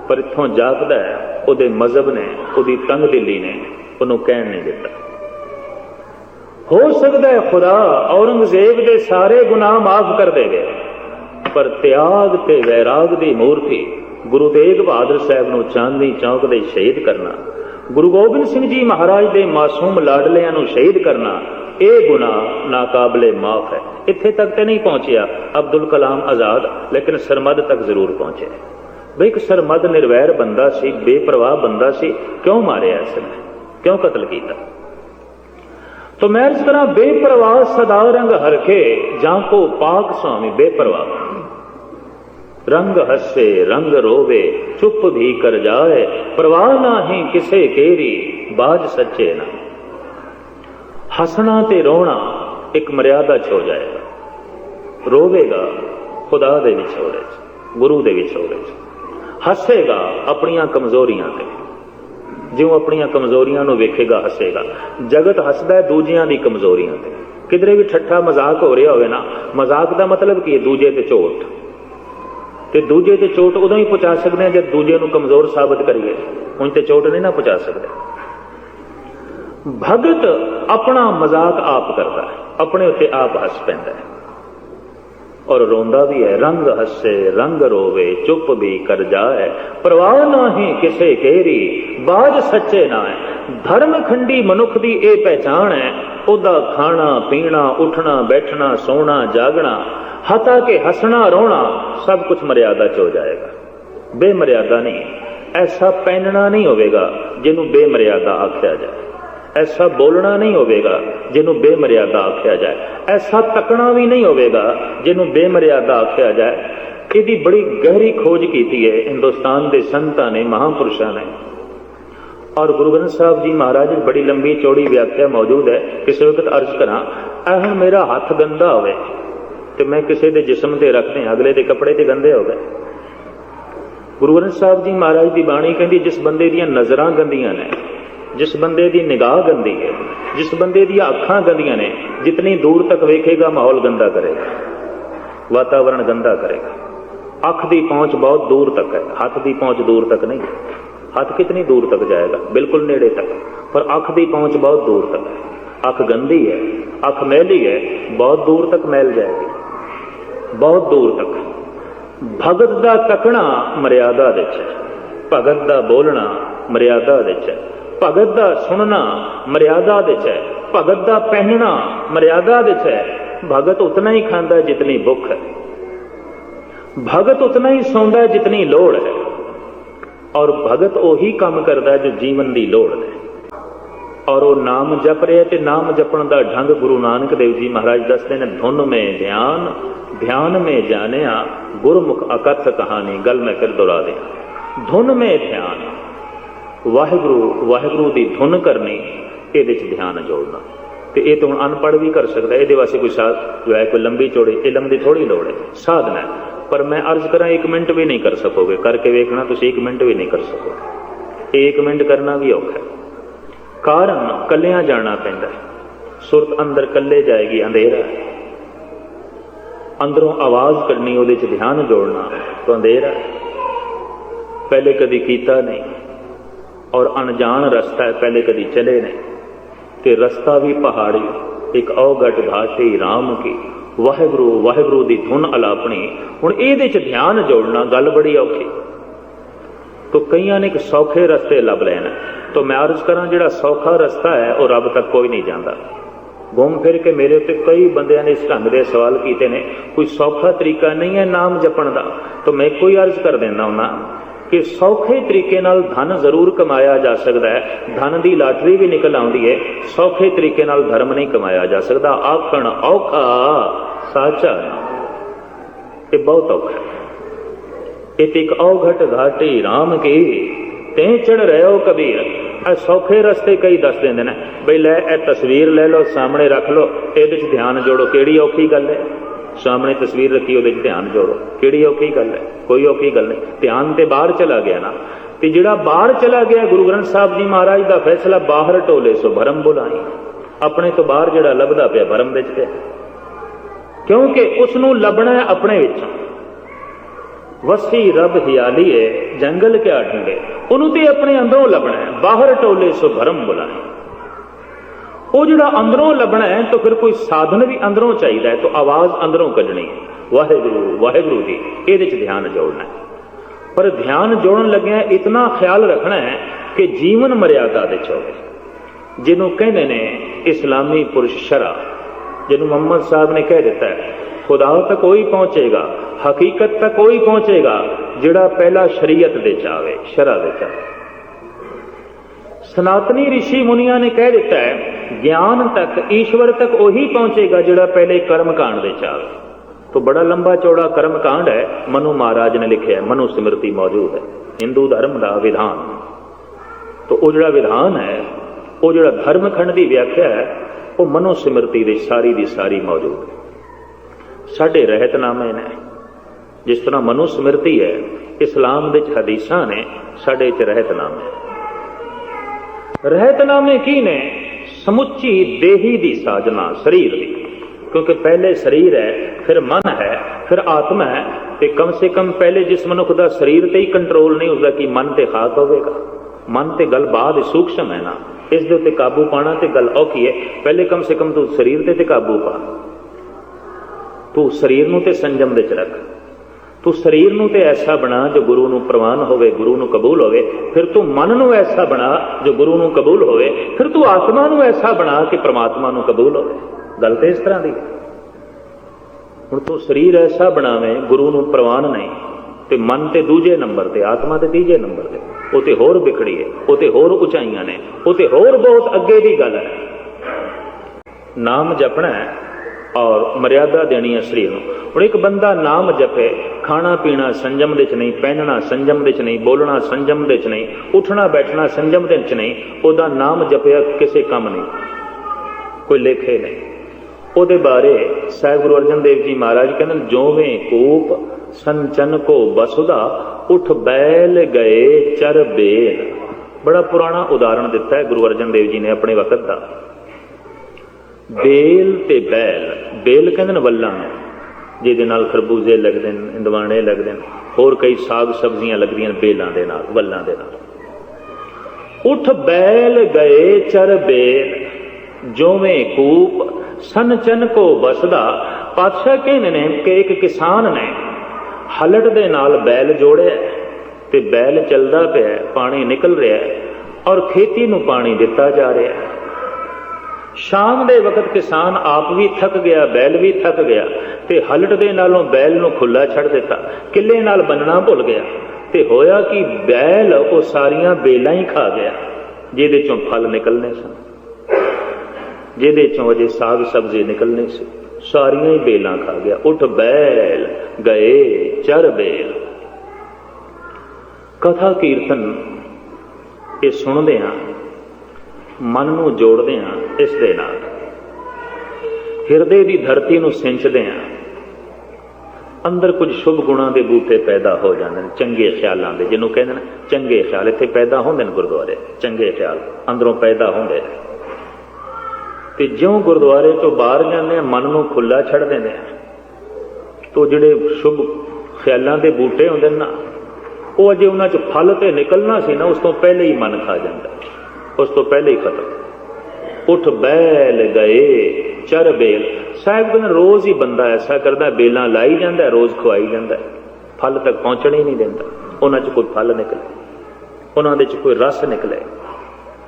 [SPEAKER 1] ਪਰ ਇਥੋਂ ਜਾਪਦਾ ਹੈ, ਉਹਦੇ ਮਜ਼ਹਬ ਨੇ, ਉਹਦੀ ਤੰਗ ਦਿਲੀ ਨੇ, ਉਹਨੂੰ ਕਹਿਣ ਨਹੀਂ ਦਿੱਤਾ। ਹੋ ਸਕਦਾ ਹੈ ਖੁਦਾ ਔਰੰਗਜ਼ੇਬ ਦੇ ਸਾਰੇ ਗੁਨਾਹ ਮਾਫ ਕਰ ਦੇਵੇ, ਪਰ ਤਿਆਗ ਤੇ ਵੈਰਾਗ ਦੀ ਮੂਰਤੀ ਗੁਰੂ ਤੇਗ ਬਹਾਦਰ ਸਾਹਿਬ ਨੂੰ ਚਾਂਦਨੀ ਚੌਕ ਦੇ ਸ਼ਹੀਦ ਕਰਨਾ, ਗੁਰੂ ਗੋਬਿੰਦ ਸਿੰਘ ਜੀ ਮਹਾਰਾਜ ਦੇ ਮਾਸੂਮ ਲਾਡਲਿਆਂ ਨੂੰ ਸ਼ਹੀਦ ਕਰਨਾ, ਇਹ ਗੁਨਾਹ ਨਾਕਾਬਲੇ ਮਾਫ ਹੈ। ਇੱਥੇ ਤੱਕ ਤੇ ਨਹੀਂ ਪਹੁੰਚਿਆ, ਅਬਦੁਲ ਕਲਾਮ ਆਜ਼ਾਦ, ਲੇਕਿਨ ਸਰਮਦ ਤੱਕ ਜ਼ਰੂਰ ਪਹੁੰਚਿਆ ਬਈ ਇੱਕ ਸਰਮਦ ਨਿਰਵੈਰ ਬੰਦਾ ਸੀ, ਬੇਪਰਵਾਹ ਬੰਦਾ ਸੀ, ਕਿਉਂ ਮਾਰਿਆ ਇਸ ਨੇ? ਕਿਉਂ ਕਤਲ ਕੀਤਾ? तो मैं इस तरह बेपरवाह सदा रंग हरखे जहां को पाक स्वामी बेपरवाह रंग हसे रंग रोवे चुप भी कर जाए परवाह नाही किसे केरी बाज सच्चे ना ਹੱਸਣਾ ਤੇ ਰੋਣਾ ਇੱਕ ਮਰਿਆਦਾ ਚ ਹੋ ਜਾਏਗਾ ਰੋਵੇਗਾ ਖੁਦਾ ਦੇ ਵਿਛੋੜੇ ਚ ਗੁਰੂ ਦੇ ਵਿਛੋੜੇ ਚ ਹੱਸੇਗਾ ਆਪਣੀਆਂ ਕਮਜ਼ੋਰੀਆਂ ਤੇ ਜਿਉਂ ਆਪਣੀਆਂ ਕਮਜ਼ੋਰੀਆਂ ਨੂੰ ਵੇਖੇਗਾ, ਹੱਸੇਗਾ। ਜਗਤ ਹੱਸਦਾ ਹੈ ਦੂਜਿਆਂ ਦੀ ਕਮਜ਼ੋਰੀਆਂ ਤੇ। ਕਿਧਰੇ ਵੀ ਠੱਠਾ ਮਜ਼ਾਕ ਹੋ ਰਿਹਾ ਹੋਵੇ ਨਾ, ਮਜ਼ਾਕ ਦਾ ਮਤਲਬ ਕੀ ਹੈ? ਦੂਜੇ ਤੇ ਚੋਟ। ਤੇ ਦੂਜੇ ਤੇ ਚੋਟ ਉਦੋਂ ਹੀ ਪਹੁੰਚਾ ਸਕਦੇ ਆ ਜਦ ਦੂਜੇ ਨੂੰ ਕਮਜ਼ੋਰ ਸਾਬਤ ਕਰੀਏ। ਹੁਣ ਤੇ ਚੋਟ ਨਹੀਂ ਨਾ ਪਹੁੰਚਾ ਸਕਦੇ। ਭਗਤ ਆਪਣਾ ਮਜ਼ਾਕ ਆਪ ਕਰਦਾ ਹੈ। ਆਪਣੇ ਉੱਤੇ ਆਪ ਹੱਸ ਪੈਂਦਾ ਹੈ। ਔਰ ਰੋਂਦਾ ਵੀ ਹੈ, ਰੰਗ ਹੱਸੇ, ਰੰਗ ਰੋਵੇ, ਚੁੱਪ ਵੀ ਕਰ ਜਾਏ। ਪਰਵਾਹ ਨਾਹੀ ਕਿਸੇ ਕੇਰੀ, ਬਾਜ ਸੱਚੇ ਨਾ ਹੈ। ਧਰਮ ਖੰਡੀ ਮਨੁੱਖ ਦੀ ਇਹ ਪਹਿਚਾਣ ਹੈ, ਉਹਦਾ ਖਾਣਾ, ਪੀਣਾ, ਉੱਠਣਾ, ਬੈਠਣਾ, ਸੌਣਾ, ਜਾਗਣਾ, ਹਤਾ ਕੇ ਹੱਸਣਾ, ਰੋਣਾ, ਸਭ ਕੁਝ ਮਰਿਆਦਾ ਚ ਹੋ ਜਾਏਗਾ। ਬੇਮਰਿਆਦਾ ਨਹੀਂ, ਐਸਾ ਪਹਿਨਣਾ ਨਹੀਂ ਹੋਵੇਗਾ, ਜਿਹਨੂੰ ਬੇਮਰਿਆਦਾ ਆਖਿਆ ਜਾਏ। ਐਸਾ ਬੋਲਣਾ ਨਹੀਂ ਹੋਵੇਗਾ ਜਿਹਨੂੰ ਬੇਮਰਿਆਦਾ ਆਖਿਆ ਜਾਏ। ਐਸਾ ਤੱਕਣਾ ਵੀ ਨਹੀਂ ਹੋਵੇਗਾ ਜਿਹਨੂੰ ਬੇਮਰਿਆਦਾ ਆਖਿਆ ਜਾਏ। ਇਹਦੀ ਬੜੀ ਗਹਿਰੀ ਖੋਜ ਕੀਤੀ ਹੈ ਹਿੰਦੁਸਤਾਨ ਦੇ ਸੰਤਾਂ ਨੇ, ਮਹਾਪੁਰਸ਼ਾਂ ਨੇ। ਔਰ ਗੁਰੂ ਗ੍ਰੰਥ ਸਾਹਿਬ ਜੀ ਮਹਾਰਾਜ ਦੀ ਬੜੀ ਲੰਬੀ ਚੌੜੀ ਵਿਆਖਿਆ ਮੌਜੂਦ ਹੈ। ਕਿਸੇ ਵਕਤ ਅਰਜ਼ ਕਰਾਂ ਐ ਹੁਣ ਮੇਰਾ ਹੱਥ ਗੰਦਾ ਹੋਵੇ ਤੇ ਮੈਂ ਕਿਸੇ ਦੇ ਜਿਸਮ ਤੇ ਰੱਖਦੇ ਅਗਲੇ ਦੇ ਕੱਪੜੇ ਤੇ ਗੰਦੇ ਹੋ ਗਏ ਗੁਰੂ ਗ੍ਰੰਥ ਸਾਹਿਬ ਜੀ ਮਹਾਰਾਜ ਦੀ ਬਾਣੀ ਕਹਿੰਦੀ, ਜਿਸ ਬੰਦੇ ਦੀਆਂ ਨਜ਼ਰਾਂ ਗੰਦੀਆਂ ਨੇ ਜਿਸ ਬੰਦੇ ਦੀ ਨਿਗਾਹ ਗੰਦੀ ਹੈ, ਜਿਸ ਬੰਦੇ ਦੀਆਂ ਅੱਖਾਂ ਗੰਦੀਆਂ ਨੇ, ਜਿਤਨੀ ਦੂਰ ਤੱਕ ਵੇਖੇਗਾ ਮਾਹੌਲ ਗੰਦਾ ਕਰੇਗਾ, ਵਾਤਾਵਰਣ ਗੰਦਾ ਕਰੇਗਾ। ਅੱਖ ਦੀ ਪਹੁੰਚ ਬਹੁਤ ਦੂਰ ਤੱਕ ਹੈ, ਹੱਥ ਦੀ ਪਹੁੰਚ ਦੂਰ ਤੱਕ ਨਹੀਂ ਹੱਥ ਕਿਤਨੀ ਦੂਰ ਤੱਕ ਜਾਏਗਾ? ਬਿਲਕੁਲ ਨੇੜੇ ਤੱਕ। ਪਰ ਅੱਖ ਦੀ ਪਹੁੰਚ ਬਹੁਤ ਦੂਰ ਤੱਕ ਹੈ। ਅੱਖ ਗੰਦੀ ਹੈ, ਅੱਖ ਮੈਲੀ ਹੈ, ਬਹੁਤ ਦੂਰ ਤੱਕ ਮੈਲ ਜਾਏਗੀ। ਬਹੁਤ ਦੂਰ ਤੱਕ। ਭਗਤ ਦਾ ਤਕਣਾ ਮਰਿਆਦਾ ਵਿੱਚ ਹੈ। ਭਗਤ ਦਾ ਬੋਲਣਾ ਮਰਿਆਦਾ ਵਿੱਚ ਹੈ। ਭਗਤ ਦਾ ਸੁਣਨਾ ਮਰਿਆਦਾ ਵਿੱਚ ਹੈ। ਭਗਤ ਦਾ ਪਹਿਨਣਾ ਮਰਿਆਦਾ ਵਿੱਚ ਹੈ। ਭਗਤ ਉਤਨਾ ਹੀ ਖਾਂਦਾ ਜਿਤਨੀ ਭੁੱਖ ਹੈ। ਭਗਤ ਉਤਨਾ ਹੀ ਸੌਂਦਾ ਹੈ ਜਿਤਨੀ ਲੋੜ ਹੈ। ਔਰ ਭਗਤ ਉਹੀ ਕੰਮ ਕਰਦਾ ਜੋ ਜੀਵਨ ਦੀ ਲੋੜ ਹੈ। ਔਰ ਉਹ ਨਾਮ ਜਪ ਰਿਹਾ ਤੇ ਨਾਮ ਜਪਣ ਦਾ ਢੰਗ ਗੁਰੂ ਨਾਨਕ ਦੇਵ ਜੀ ਮਹਾਰਾਜ ਦੱਸਦੇ ਨੇ, ਧੁਨ ਮੇ ਧਿਆਨ ਧਿਆਨ ਮੇ ਜਾਣਿਆ, ਗੁਰਮੁਖ ਅਕਥ ਕਹਾਣੀ, ਗੱਲ ਮੈਂ ਫਿਰ ਦੁਹਰਾ ਦਿਆਂ। ਧੁਨ ਮੇ ਧਿਆਨ ਵਾਹਿਗੁਰੂ ਵਾਹਿਗੁਰੂ ਦੀ ਧੁਨ ਕਰਨੀ, ਇਹਦੇ ਚ ਧਿਆਨ ਜੋੜਨਾ। ਤੇ ਇਹ ਤਾਂ ਹੁਣ ਅਨਪੜ੍ਹ ਵੀ ਕਰ ਸਕਦਾ, ਇਹਦੇ ਵਾਸਤੇ ਕੋਈ ਸਾਧ ਜੋ ਹੈ ਕੋਈ ਲੰਬੀ ਚੌੜੀ ਇਲਮ ਦੀ ਥੋੜੀ ਲੋੜ ਹੈ, ਸਾਧਨਾ ਪਰ ਮੈਂ ਅਰਜ਼ ਕਰਾਂ 1 ਮਿੰਟ ਵੀ ਨਹੀਂ ਕਰ ਸਕੋਗੇ। ਕਰਕੇ ਵੇਖਣਾ, ਤੁਸੀਂ 1 ਮਿੰਟ ਵੀ ਨਹੀਂ ਕਰ ਸਕੋਗੇ। 1 ਮਿੰਟ ਕਰਨਾ ਵੀ ਔਖਾ ਹੈ। ਕਾਰਨ, ਕੱਲਿਆਂ ਜਾਣਾ ਪੈਂਦਾ ਹੈ। ਸੁਰਤ ਅੰਦਰ ਕੱਲੇ ਜਾਏਗੀ, ਅੰਧੇਰਾ ਅੰਦਰੋਂ ਆਵਾਜ਼ ਕੱਢਣੀ ਉਹਦੇ ਚ ਧਿਆਨ ਜੋੜਨਾ, ਤਾਂ ਅੰਧੇਰਾ ਪਹਿਲੇ ਕਦੀ ਕੀਤਾ ਨਹੀਂ। ਔਰ ਅਣਜਾਣ ਰਸਤਾ ਹੈ ਪਹਿਲੇ ਕਦੀ ਚਲੇ ਨਹੀਂ, ਤੇ ਰਸਤਾ ਵੀ ਪਹਾੜੀ, ਇੱਕ ਔਗਟ ਘਾਟੀ RAM ਕੀ। ਵਾਹਿਗੁਰੂ ਵਾਹਿਗੁਰੂ ਦੀ ਧੁਨ ਅਲਾਪਣੀ, ਹੁਣ ਇਹਦੇ ਚ ਧਿਆਨ ਜੋੜਨਾ ਗੱਲ ਬੜੀ ਔਖੀ। ਤੋ ਕਈਆਂ ਨੇ ਇੱਕ ਸੌਖੇ ਰਸਤੇ ਲੱਭ ਲੈਣਾ। ਤੋ ਮੈਂ ਅਰਜ਼ ਕਰਾਂ ਜਿਹੜਾ ਸੌਖਾ ਰਸਤਾ ਹੈ, ਉਹ ਰੱਬ ਤੱਕ ਕੋਈ ਨਹੀਂ ਜਾਂਦਾ। ਘੁੰਮ ਫਿਰ ਕੇ ਮੇਰੇ ਉੱਤੇ ਕਈ ਬੰਦਿਆਂ ਨੇ ਇਸ ਢੰਗ ਦੇ ਸਵਾਲ ਕੀਤੇ ਨੇ, ਕੋਈ ਸੌਖਾ ਤਰੀਕਾ ਨਹੀਂ ਹੈ ਨਾਮ ਜਪਣ ਦਾ। ਤੋ ਮੈਂ ਕੋਈ ਅਰਜ਼ ਕਰ ਦਿੰਦਾ ਹਾਂ ਕਿ ਸੌਖੇ ਤਰੀਕੇ ਨਾਲ ਧਨ ਜ਼ਰੂਰ ਕਮਾਇਆ ਜਾ ਸਕਦਾ ਹੈ। ਧਨ ਦੀ ਲਾਟਰੀ ਵੀ ਨਿਕਲ ਆਉਂਦੀ ਹੈ ਸੌਖੇ ਤਰੀਕੇ ਨਾਲ ਧਰਮ ਨਹੀਂ ਕਮਾਇਆ ਜਾ ਸਕਦਾ। ਆਖਣ ਔਖਾ ਸਾਚਾ ਇਹ ਬਹੁਤ ਔਖਾ ਇਹ ਤੇ ਇੱਕ ਔਘਟ ਘਾਟੀ RAM ਕੀ। ਤੇ ਚੜ ਰਹਿਓ ਕਬੀਰ। ਇਹ ਸੌਖੇ ਰਸਤੇ ਕਈ ਦੱਸ ਦਿੰਦੇ ਨੇ। ਬਈ ਲੈ, ਇਹ ਤਸਵੀਰ ਲੈ ਲਓ, ਸਾਹਮਣੇ ਰੱਖ ਲਓ। ਇਹਦੇ 'ਚ ਧਿਆਨ ਜੋੜੋ। ਕਿਹੜੀ ਔਖੀ ਗੱਲ ਹੈ? ਸਾਹਮਣੇ ਤਸਵੀਰ ਰੱਖੀ, ਉਹਦੇ 'ਚ ਧਿਆਨ ਜੋੜੋ। ਕਿਹੜੀ ਔਖੀ ਗੱਲ ਹੈ? ਕੋਈ ਔਖੀ ਗੱਲ ਨਹੀਂ। ਧਿਆਨ ਤੇ ਬਾਹਰ ਚਲਾ ਗਿਆ ਨਾ। ਤੇ ਜਿਹੜਾ ਬਾਹਰ ਚਲਾ ਗਿਆ, ਗੁਰੂ ਗ੍ਰੰਥ ਸਾਹਿਬ ਜੀ ਮਹਾਰਾਜ ਦਾ ਫੈਸਲਾ ਬਾਹਰ ਢੋਲੇ ਸੋ ਭਰਮ ਬੁਲਾਈ। ਆਪਣੇ ਤੋਂ ਬਾਹਰ ਜਿਹੜਾ ਲੱਭਦਾ ਪਿਆ, ਭਰਮ ਵਿੱਚ ਪਿਆ ਕਿਉਂਕਿ ਉਸ ਨੂੰ ਲੱਭਣਾ ਹੈ ਆਪਣੇ ਵਿੱਚੋਂ। ਵਸੀ ਰੱਬ ਹਿਆਲੀਏ, ਜੰਗਲ ਕਿਆ ਢੰਗੇ। ਉਹਨੂੰ ਤੇ ਆਪਣੇ ਅੰਦਰੋਂ ਲੱਭਣਾ ਹੈ। ਬਾਹਰ ਢੋਲੇ ਸੋ ਭਰਮ ਬੁਲਾਏ ਉਹ ਜਿਹੜਾ ਅੰਦਰੋਂ ਲੱਭਣਾ ਹੈ, ਤਾਂ ਫਿਰ ਕੋਈ ਸਾਧਨ ਵੀ ਅੰਦਰੋਂ ਚਾਹੀਦਾ ਹੈ, ਤਾਂ ਆਵਾਜ਼ ਅੰਦਰੋਂ ਕੱਢਣੀ ਹੈ। ਵਾਹਿਗੁਰੂ ਵਾਹਿਗੁਰੂ ਜੀ, ਇਹਦੇ 'ਚ ਧਿਆਨ ਜੋੜਨਾ ਪਰ ਧਿਆਨ ਜੋੜਨ ਲੱਗਿਆ ਇਤਨਾ ਖਿਆਲ ਰੱਖਣਾ ਹੈ ਕਿ ਜੀਵਨ ਮਰਿਆਦਾ ਦੇ ਹੋਵੇ ਜਿਹਨੂੰ ਕਹਿੰਦੇ ਨੇ ਇਸਲਾਮੀ ਪੁਰਸ਼ ਸ਼ਰਾ, ਜਿਹਨੂੰ ਮੁਹੰਮਦ ਸਾਹਿਬ ਨੇ ਕਹਿ ਦਿੱਤਾ ਹੈ, ਖੁਦਾ ਤੱਕ ਕੋਈ ਪਹੁੰਚੇਗਾ, ਹਕੀਕਤ ਤੱਕ ਕੋਈ ਪਹੁੰਚੇਗਾ, ਜਿਹੜਾ ਪਹਿਲਾ ਸ਼ਰੀਅਤ ਦੇ ਚਾਵੇ ਸ਼ਰਾ ਦੇ ਚਾਵੇ ਸਨਾਤਨੀ ઋષਿ ਮੁਨੀਆਂ ਨੇ ਕਹਿ ਦਿੱਤਾ ਹੈ ਗਿਆਨ ਤੱਕ, ਈਸ਼ਵਰ ਤੱਕ ਉਹੀ ਪਹੁੰਚੇਗਾ ਜਿਹੜਾ ਪਹਿਲੇ ਕਰਮ ਕਾਂਡ ਦੇ ਚਾਵੇ ਤੋਂ ਬੜਾ ਲੰਬਾ ਚੌੜਾ ਕਰਮ ਕਾਂਡ ਹੈ, ਮਨੂ ਮਹਾਰਾਜ ਨੇ ਲਿਖਿਆ ਹੈ, ਮਨੂ ਸਿਮਰਤੀ ਮੌਜੂਦ ਹੈ। ਹਿੰਦੂ ਧਰਮ ਦਾ ਵਿਧਾਨ। ਤੋਂ ਉਹ ਜਿਹੜਾ ਵਿਧਾਨ ਹੈ, ਉਹ ਜਿਹੜਾ ਧਰਮ ਖੰਡ ਦੀ ਵਿਆਖਿਆ ਹੈ, ਉਹ ਮਨੋ ਸਿਮਰਤੀ ਦੇ ਸਾਰੀ ਦੀ ਸਾਰੀ ਮੌਜੂਦ ਹੈ। ਸਾਡੇ ਰਹਿਤਨਾਮੇ ਨੇ, ਜਿਸ ਤਰ੍ਹਾਂ ਮਨੋ ਸਿਮਰਤੀ ਹੈ, ਇਸਲਾਮ ਵਿੱਚ ਹਦੀਸਾਂ ਨੇ, ਸਾਡੇ ਚ ਰਹਿਤਨਾਮੇ। ਰਹਿਤਨਾਮੇ ਕੀ ਨੇ? ਸਮੁੱਚੀ ਦੇਹੀ ਦੀ ਸਾਜਨਾ ਸਰੀਰ ਦੀ। ਕਿਉਂਕਿ ਪਹਿਲੇ ਸਰੀਰ ਹੈ, ਫਿਰ ਮਨ ਹੈ, ਫਿਰ ਆਤਮਾ ਹੈ ਤੇ ਕਮ ਸੇ ਕਮ ਪਹਿਲੇ ਜਿਸ ਮਨੁੱਖ ਦਾ ਸਰੀਰ ਤੇ ਹੀ ਕੰਟਰੋਲ ਨਹੀਂ ਹੁੰਦਾ ਕਿ ਮਨ ਤੇ ਖਾਕ ਹੋਵੇਗਾ। ਮਨ ਤੇ ਗੱਲ ਬਾਅਦ ਸੂਖਸ਼ਮ ਹੈ ਨਾ, ਇਸ ਦੇ ਉੱਤੇ ਕਾਬੂ ਪਾਣਾ ਤੇ ਗੱਲ ਔਖੀ ਹੈ। ਪਹਿਲੇ ਕਮ ਸੇ ਕਮ ਤੂੰ ਸਰੀਰ ਤੇ ਤੇ ਕਾਬੂ ਪਾ। ਤੂੰ ਸਰੀਰ ਨੂੰ ਤੇ ਸੰਜਮ ਵਿੱਚ ਰੱਖ। ਤੂੰ ਸਰੀਰ ਨੂੰ ਤੇ ਐਸਾ ਬਣਾ ਜੋ ਗੁਰੂ ਨੂੰ ਪ੍ਰਵਾਨ ਹੋਵੇ, ਗੁਰੂ ਨੂੰ ਕਬੂਲ ਹੋਵੇ, ਫਿਰ ਤੂੰ ਮਨ ਨੂੰ ਐਸਾ ਬਣਾ ਜੋ ਗੁਰੂ ਨੂੰ ਕਬੂਲ ਹੋਵੇ, ਫਿਰ ਤੂੰ ਆਤਮਾ ਨੂੰ ਐਸਾ ਬਣਾ ਕਿ ਪ੍ਰਮਾਤਮਾ ਨੂੰ ਕਬੂਲ ਹੋਵੇ। ਗੱਲ ਤੇ ਇਸ ਤਰ੍ਹਾਂ ਦੀ। ਹੁਣ ਤੂੰ ਸਰੀਰ ਐਸਾ ਬਣਾਵੇਂ, ਗੁਰੂ ਨੂੰ ਪ੍ਰਵਾਨ ਨਹੀਂ, ਤੇ ਮਨ ਤੇ ਦੂਜੇ ਨੰਬਰ ਤੇ, ਆਤਮਾ ਤੇ ਤੀਜੇ ਨੰਬਰ ਤੇ। ਉਹ ਤੇ ਹੋਰ ਵਿਖੜੀ ਹੈ, ਉਹ ਤੇ ਹੋਰ ਉਚਾਈਆਂ ਨੇ, ਉਹ ਤੇ ਹੋਰ ਬਹੁਤ ਅੱਗੇ ਦੀ ਗੱਲ ਹੈ। ਨਾਮ ਜਪਣਾ ਔਰ ਮਰਿਆਦਾ ਦੇਣੀ ਹੈ ਸਰੀਰ ਨੂੰ। ਹੁਣ ਇੱਕ ਬੰਦਾ ਨਾਮ ਜਪੇ, ਖਾਣਾ ਪੀਣਾ ਸੰਜਮ ਦੇ ਚ ਨਹੀਂ, ਪਹਿਨਣਾ ਸੰਜਮ ਦੇ ਚ ਨਹੀਂ, ਬੋਲਣਾ ਸੰਜਮ ਦੇ ਚ ਨਹੀਂ, ਉੱਠਣਾ ਬੈਠਣਾ ਸੰਜਮ ਦੇ ਚ ਨਹੀਂ, ਉਹਦਾ ਨਾਮ ਜਪਿਆ ਕਿਸੇ ਕੰਮ ਨਹੀਂ। ਕੋਈ ਲੇਖੇ ਨਹੀਂ। ਉਹਦੇ ਬਾਰੇ ਸਾਹਿਬ ਗੁਰੂ ਅਰਜਨ ਦੇਵ ਜੀ ਮਹਾਰਾਜ ਕਹਿੰਦੇ ਜੋਵੇਂ ਕੂਪ ਸੰਚਨ ਕੋ ਬਸੁਦਾ, ਉਠ ਬੈਲ ਗਏ ਚਰ ਬੇਲ। ਬੜਾ ਪੁਰਾਣਾ ਉਦਾਹਰਣ ਦਿੱਤਾ ਹੈ ਗੁਰੂ ਅਰਜਨ ਦੇਵ ਜੀ ਨੇ ਆਪਣੇ ਵਕਤ ਦਾ। ਬੇਲ ਤੇ ਬੈਲ। ਬੇਲ ਕਹਿੰਦੇ ਨੇ ਵੱਲਾਂ ਨੂੰ ਜਿਹਦੇ ਨਾਲ ਖਰਬੂਜ਼ੇ ਲੱਗਦੇ ਨੇ ਦਵਾਣੇ ਲੱਗਦੇ ਨੇ, ਹੋਰ ਕਈ ਸਾਗ ਸਬਜ਼ੀਆਂ ਲੱਗਦੀਆਂ ਨੇ ਬੇਲਾਂ ਦੇ ਨਾਲ, ਵੱਲਾਂ ਦੇ ਨਾਲ। ਉਠ ਬੈਲ ਗਏ ਚਰ ਬੇਲ, ਜੋਵੇਂ ਕੂਪ ਸੰਚਨ ਕੋ ਬਸਦਾ ਪਾਤਸ਼ਾਹ ਕਹਿੰਦੇ ਨੇ ਕਿ ਇੱਕ ਕਿਸਾਨ ਨੇ ਹਲਟ ਦੇ ਨਾਲ ਬੈਲ ਜੋੜਿਆ ਤੇ ਬੈਲ ਚੱਲਦਾ ਪਿਆ, ਪਾਣੀ ਨਿਕਲ ਰਿਹਾ ਔਰ ਖੇਤੀ ਨੂੰ ਪਾਣੀ ਦਿੱਤਾ ਜਾ ਰਿਹਾ। ਸ਼ਾਮ ਦੇ ਵਕਤ ਕਿਸਾਨ ਆਪ ਵੀ ਥੱਕ ਗਿਆ, ਬੈਲ ਵੀ ਥੱਕ ਗਿਆ ਤੇ ਹਲਟ ਦੇ ਨਾਲੋਂ ਬੈਲ ਨੂੰ ਖੁੱਲਾ ਛੱਡ ਦਿੱਤਾ, ਕਿੱਲੇ ਨਾਲ ਬੰਨਣਾ ਭੁੱਲ ਗਿਆ ਤੇ ਹੋਇਆ ਕਿ ਬੈਲ ਉਹ ਸਾਰੀਆਂ ਬੇਲਾਂ ਹੀ ਖਾ ਗਿਆ, ਜਿਹਦੇ ਚੋਂ ਫਲ ਨਿਕਲਨੇ ਸਨ, ਜਿਹਦੇ ਚੋਂ ਅਜੇ ਸਾਗ ਸਬਜ਼ੀ ਨਿਕਲਨੇ ਸੀ, ਸਾਰੀਆਂ ਹੀ ਬੇਲਾਂ ਖਾ ਗਿਆ, ਉਠ ਬੈਲ, ਗਏ ਚਰ ਬੇਲ। ਕਥਾ ਕੀਰਤਨ ਇਹ ਸੁਣਦੇ ਹਾਂ, ਮਨ ਨੂੰ ਜੋੜਦੇ ਹਾਂ ਇਸ ਦੇ ਨਾਲ। ਹਿਰਦੇ ਦੀ ਧਰਤੀ ਨੂੰ ਸਿੰਚਦੇ ਹਾਂ ਅੰਦਰ ਕੁਝ ਸ਼ੁਭ ਗੁਣਾਂ ਦੇ ਬੂਟੇ ਪੈਦਾ ਹੋ ਜਾਂਦੇ ਨੇ, ਚੰਗੇ ਖਿਆਲਾਂ ਦੇ, ਜਿਹਨੂੰ ਕਹਿੰਦੇ ਨੇ ਚੰਗੇ ਖਿਆਲ। ਇੱਥੇ ਪੈਦਾ ਹੁੰਦੇ ਨੇ ਗੁਰਦੁਆਰੇ, ਚੰਗੇ ਖਿਆਲ। ਅੰਦਰੋਂ ਪੈਦਾ ਹੁੰਦੇ ਨੇ। ਤੇ ਜਿਉਂ ਗੁਰਦੁਆਰੇ ਤੋਂ ਬਾਹਰ ਜਾਂਦੇ ਆ, ਮਨ ਨੂੰ ਖੁੱਲਾ ਛੱਡ ਦਿੰਦੇ ਆ। ਤੋ ਜਿਹੜੇ ਸ਼ੁਭ ਖਿਆਲਾਂ ਦੇ ਬੂਟੇ ਹੁੰਦੇ ਨੇ ਨਾ, ਉਹ ਅਜੇ ਉਹਨਾਂ 'ਚ ਫਲ ਤੇ ਨਿਕਲਣਾ ਸੀ ਨਾ, ਉਸ ਤੋਂ ਪਹਿਲੇ ਹੀ ਮਨ ਖਾ ਜਾਂਦਾ। ਉਸ ਤੋਂ ਪਹਿਲੇ ਹੀ ਖਤਮ। ਉਠ ਬੈਲ ਗਏ, ਚਰ ਬੇਲ। ਸਾਹਿਬ ਕਹਿੰਦੇ ਰੋਜ਼ ਹੀ ਬੰਦਾ ਐਸਾ ਕਰਦਾ, ਬੇਲਾਂ ਲਾਈ ਜਾਂਦਾ, ਰੋਜ਼ ਖਵਾਈ ਜਾਂਦਾ। ਫਲ ਤੱਕ ਪਹੁੰਚਣ ਹੀ ਨਹੀਂ ਦਿੰਦਾ। ਉਹਨਾਂ 'ਚ ਕੋਈ ਫਲ ਨਿਕਲੇ। ਉਹਨਾਂ ਦੇ 'ਚ ਕੋਈ ਰਸ ਨਿਕਲੇ।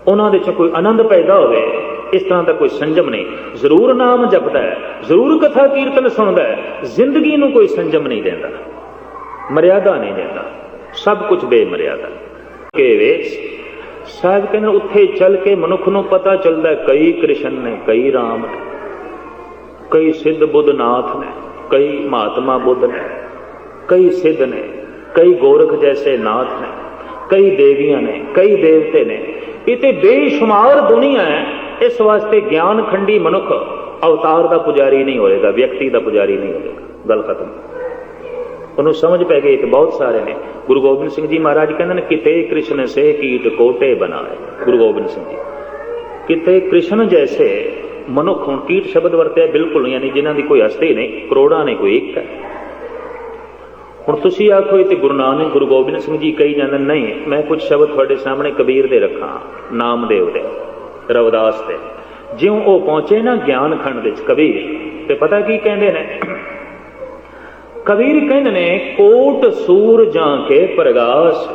[SPEAKER 1] ਉਹਨਾਂ ਦੇ 'ਚ ਕੋਈ ਆਨੰਦ ਪੈਦਾ ਹੋਵੇ। ਇਸ ਤਰ੍ਹਾਂ ਦਾ ਕੋਈ ਸੰਜਮ ਨਹੀਂ। ਜ਼ਰੂਰ ਨਾਮ ਜਪਦਾ ਹੈ, ਜ਼ਰੂਰ ਕਥਾ ਕੀਰਤਨ ਸੁਣਦਾ ਹੈ। ਜ਼ਿੰਦਗੀ ਨੂੰ ਕੋਈ ਸੰਜਮ ਨਹੀਂ ਦਿੰਦਾ। ਮਰਿਆਦਾ ਨਹੀਂ ਦਿੰਦਾ। ਸਭ ਕੁਝ ਬੇਮਰਿਆਦਾ। ਕੇ ਵੇਸ ਸਾਹਿਬ ਕਹਿੰਦੇ ਉੱਥੇ ਚੱਲ ਕੇ ਮਨੁੱਖ ਨੂੰ ਪਤਾ ਚੱਲਦਾ ਕਈ ਕ੍ਰਿਸ਼ਨ ਨੇ, ਕਈ ਰਾਮ ਨੇ, ਕਈ ਸਿੱਧ ਬੁੱਧ ਨਾਥ ਨੇ, ਕਈ ਮਹਾਤਮਾ ਬੁੱਧ ਨੇ, ਕਈ ਸਿੱਧ ਨੇ, ਕਈ ਗੋਰਖ ਜੈਸੇ ਨਾਥ ਨੇ, ਕਈ ਦੇਵੀਆਂ ਨੇ, ਕਈ ਦੇਵਤੇ ਨੇ। ਇਹ ਤੇ ਬੇਸ਼ੁਮਾਰ ਦੁਨੀਆ ਹੈ, ਇਸ ਵਾਸਤੇ ਗਿਆਨ ਖੰਡੀ ਮਨੁੱਖ ਅਵਤਾਰ ਦਾ ਪੁਜਾਰੀ ਨਹੀਂ ਹੋਏਗਾ, ਵਿਅਕਤੀ ਦਾ ਪੁਜਾਰੀ ਨਹੀਂ ਹੋਏਗਾ। ਗੱਲ ਖਤਮ। ਉਹਨੂੰ ਸਮਝ ਪੈ ਗਈ ਕਿ ਬਹੁਤ ਸਾਰੇ ਨੇ। ਗੁਰੂ ਗੋਬਿੰਦ ਸਿੰਘ ਜੀ ਮਹਾਰਾਜ ਕਹਿੰਦੇ ਨੇ ਕਿਤੇ ਕ੍ਰਿਸ਼ਨ ਸੇ ਕੀਟ ਕੋਟੇ ਬਣਾਏ। ਗੁਰੂ ਗੋਬਿੰਦ ਸਿੰਘ ਜੀ। ਕਿਤੇ ਕ੍ਰਿਸ਼ਨ ਜੈਸੇ ਮਨੁੱਖ ਹੁਣ ਕੀਟ ਸ਼ਬਦ ਵਰਤਿਆ ਬਿਲਕੁਲ ਯਾਨੀ ਜਿਨ੍ਹਾਂ ਦੀ ਕੋਈ ਹਸਤੀ ਨਹੀਂ ਕਰੋੜਾਂ ਨੇ ਕੋਈ ਇੱਕ ਹੁਣ ਤੁਸੀਂ ਆਖੋ ਇਹ ਤੇ ਗੁਰੂ ਨਾਨਕ ਗੁਰੂ ਗੋਬਿੰਦ ਸਿੰਘ ਜੀ ਕਹੀ ਜਾਂਦੇ ਨੇ, ਨਹੀਂ ਮੈਂ ਕੁਝ ਸ਼ਬਦ ਤੁਹਾਡੇ ਸਾਹਮਣੇ ਕਬੀਰ ਦੇ ਰੱਖਾਂ ਨਾਮਦੇਵ ਦੇ ਰਵਦਾਸ ਦੇ। ਜਿਉਂ ਉਹ ਪਹੁੰਚੇ ਨਾ ਗਿਆਨ ਖੰਡ ਵਿੱਚ ਕਬੀਰ ਤੇ ਪਤਾ ਕੀ ਕਹਿੰਦੇ ਨੇ? ਕਬੀਰ ਕਹਿੰਦੇ ਨੇ, ਕੋਟ ਸੂਰ ਜਾਂ ਕੇ ਪ੍ਰਗਾਸ,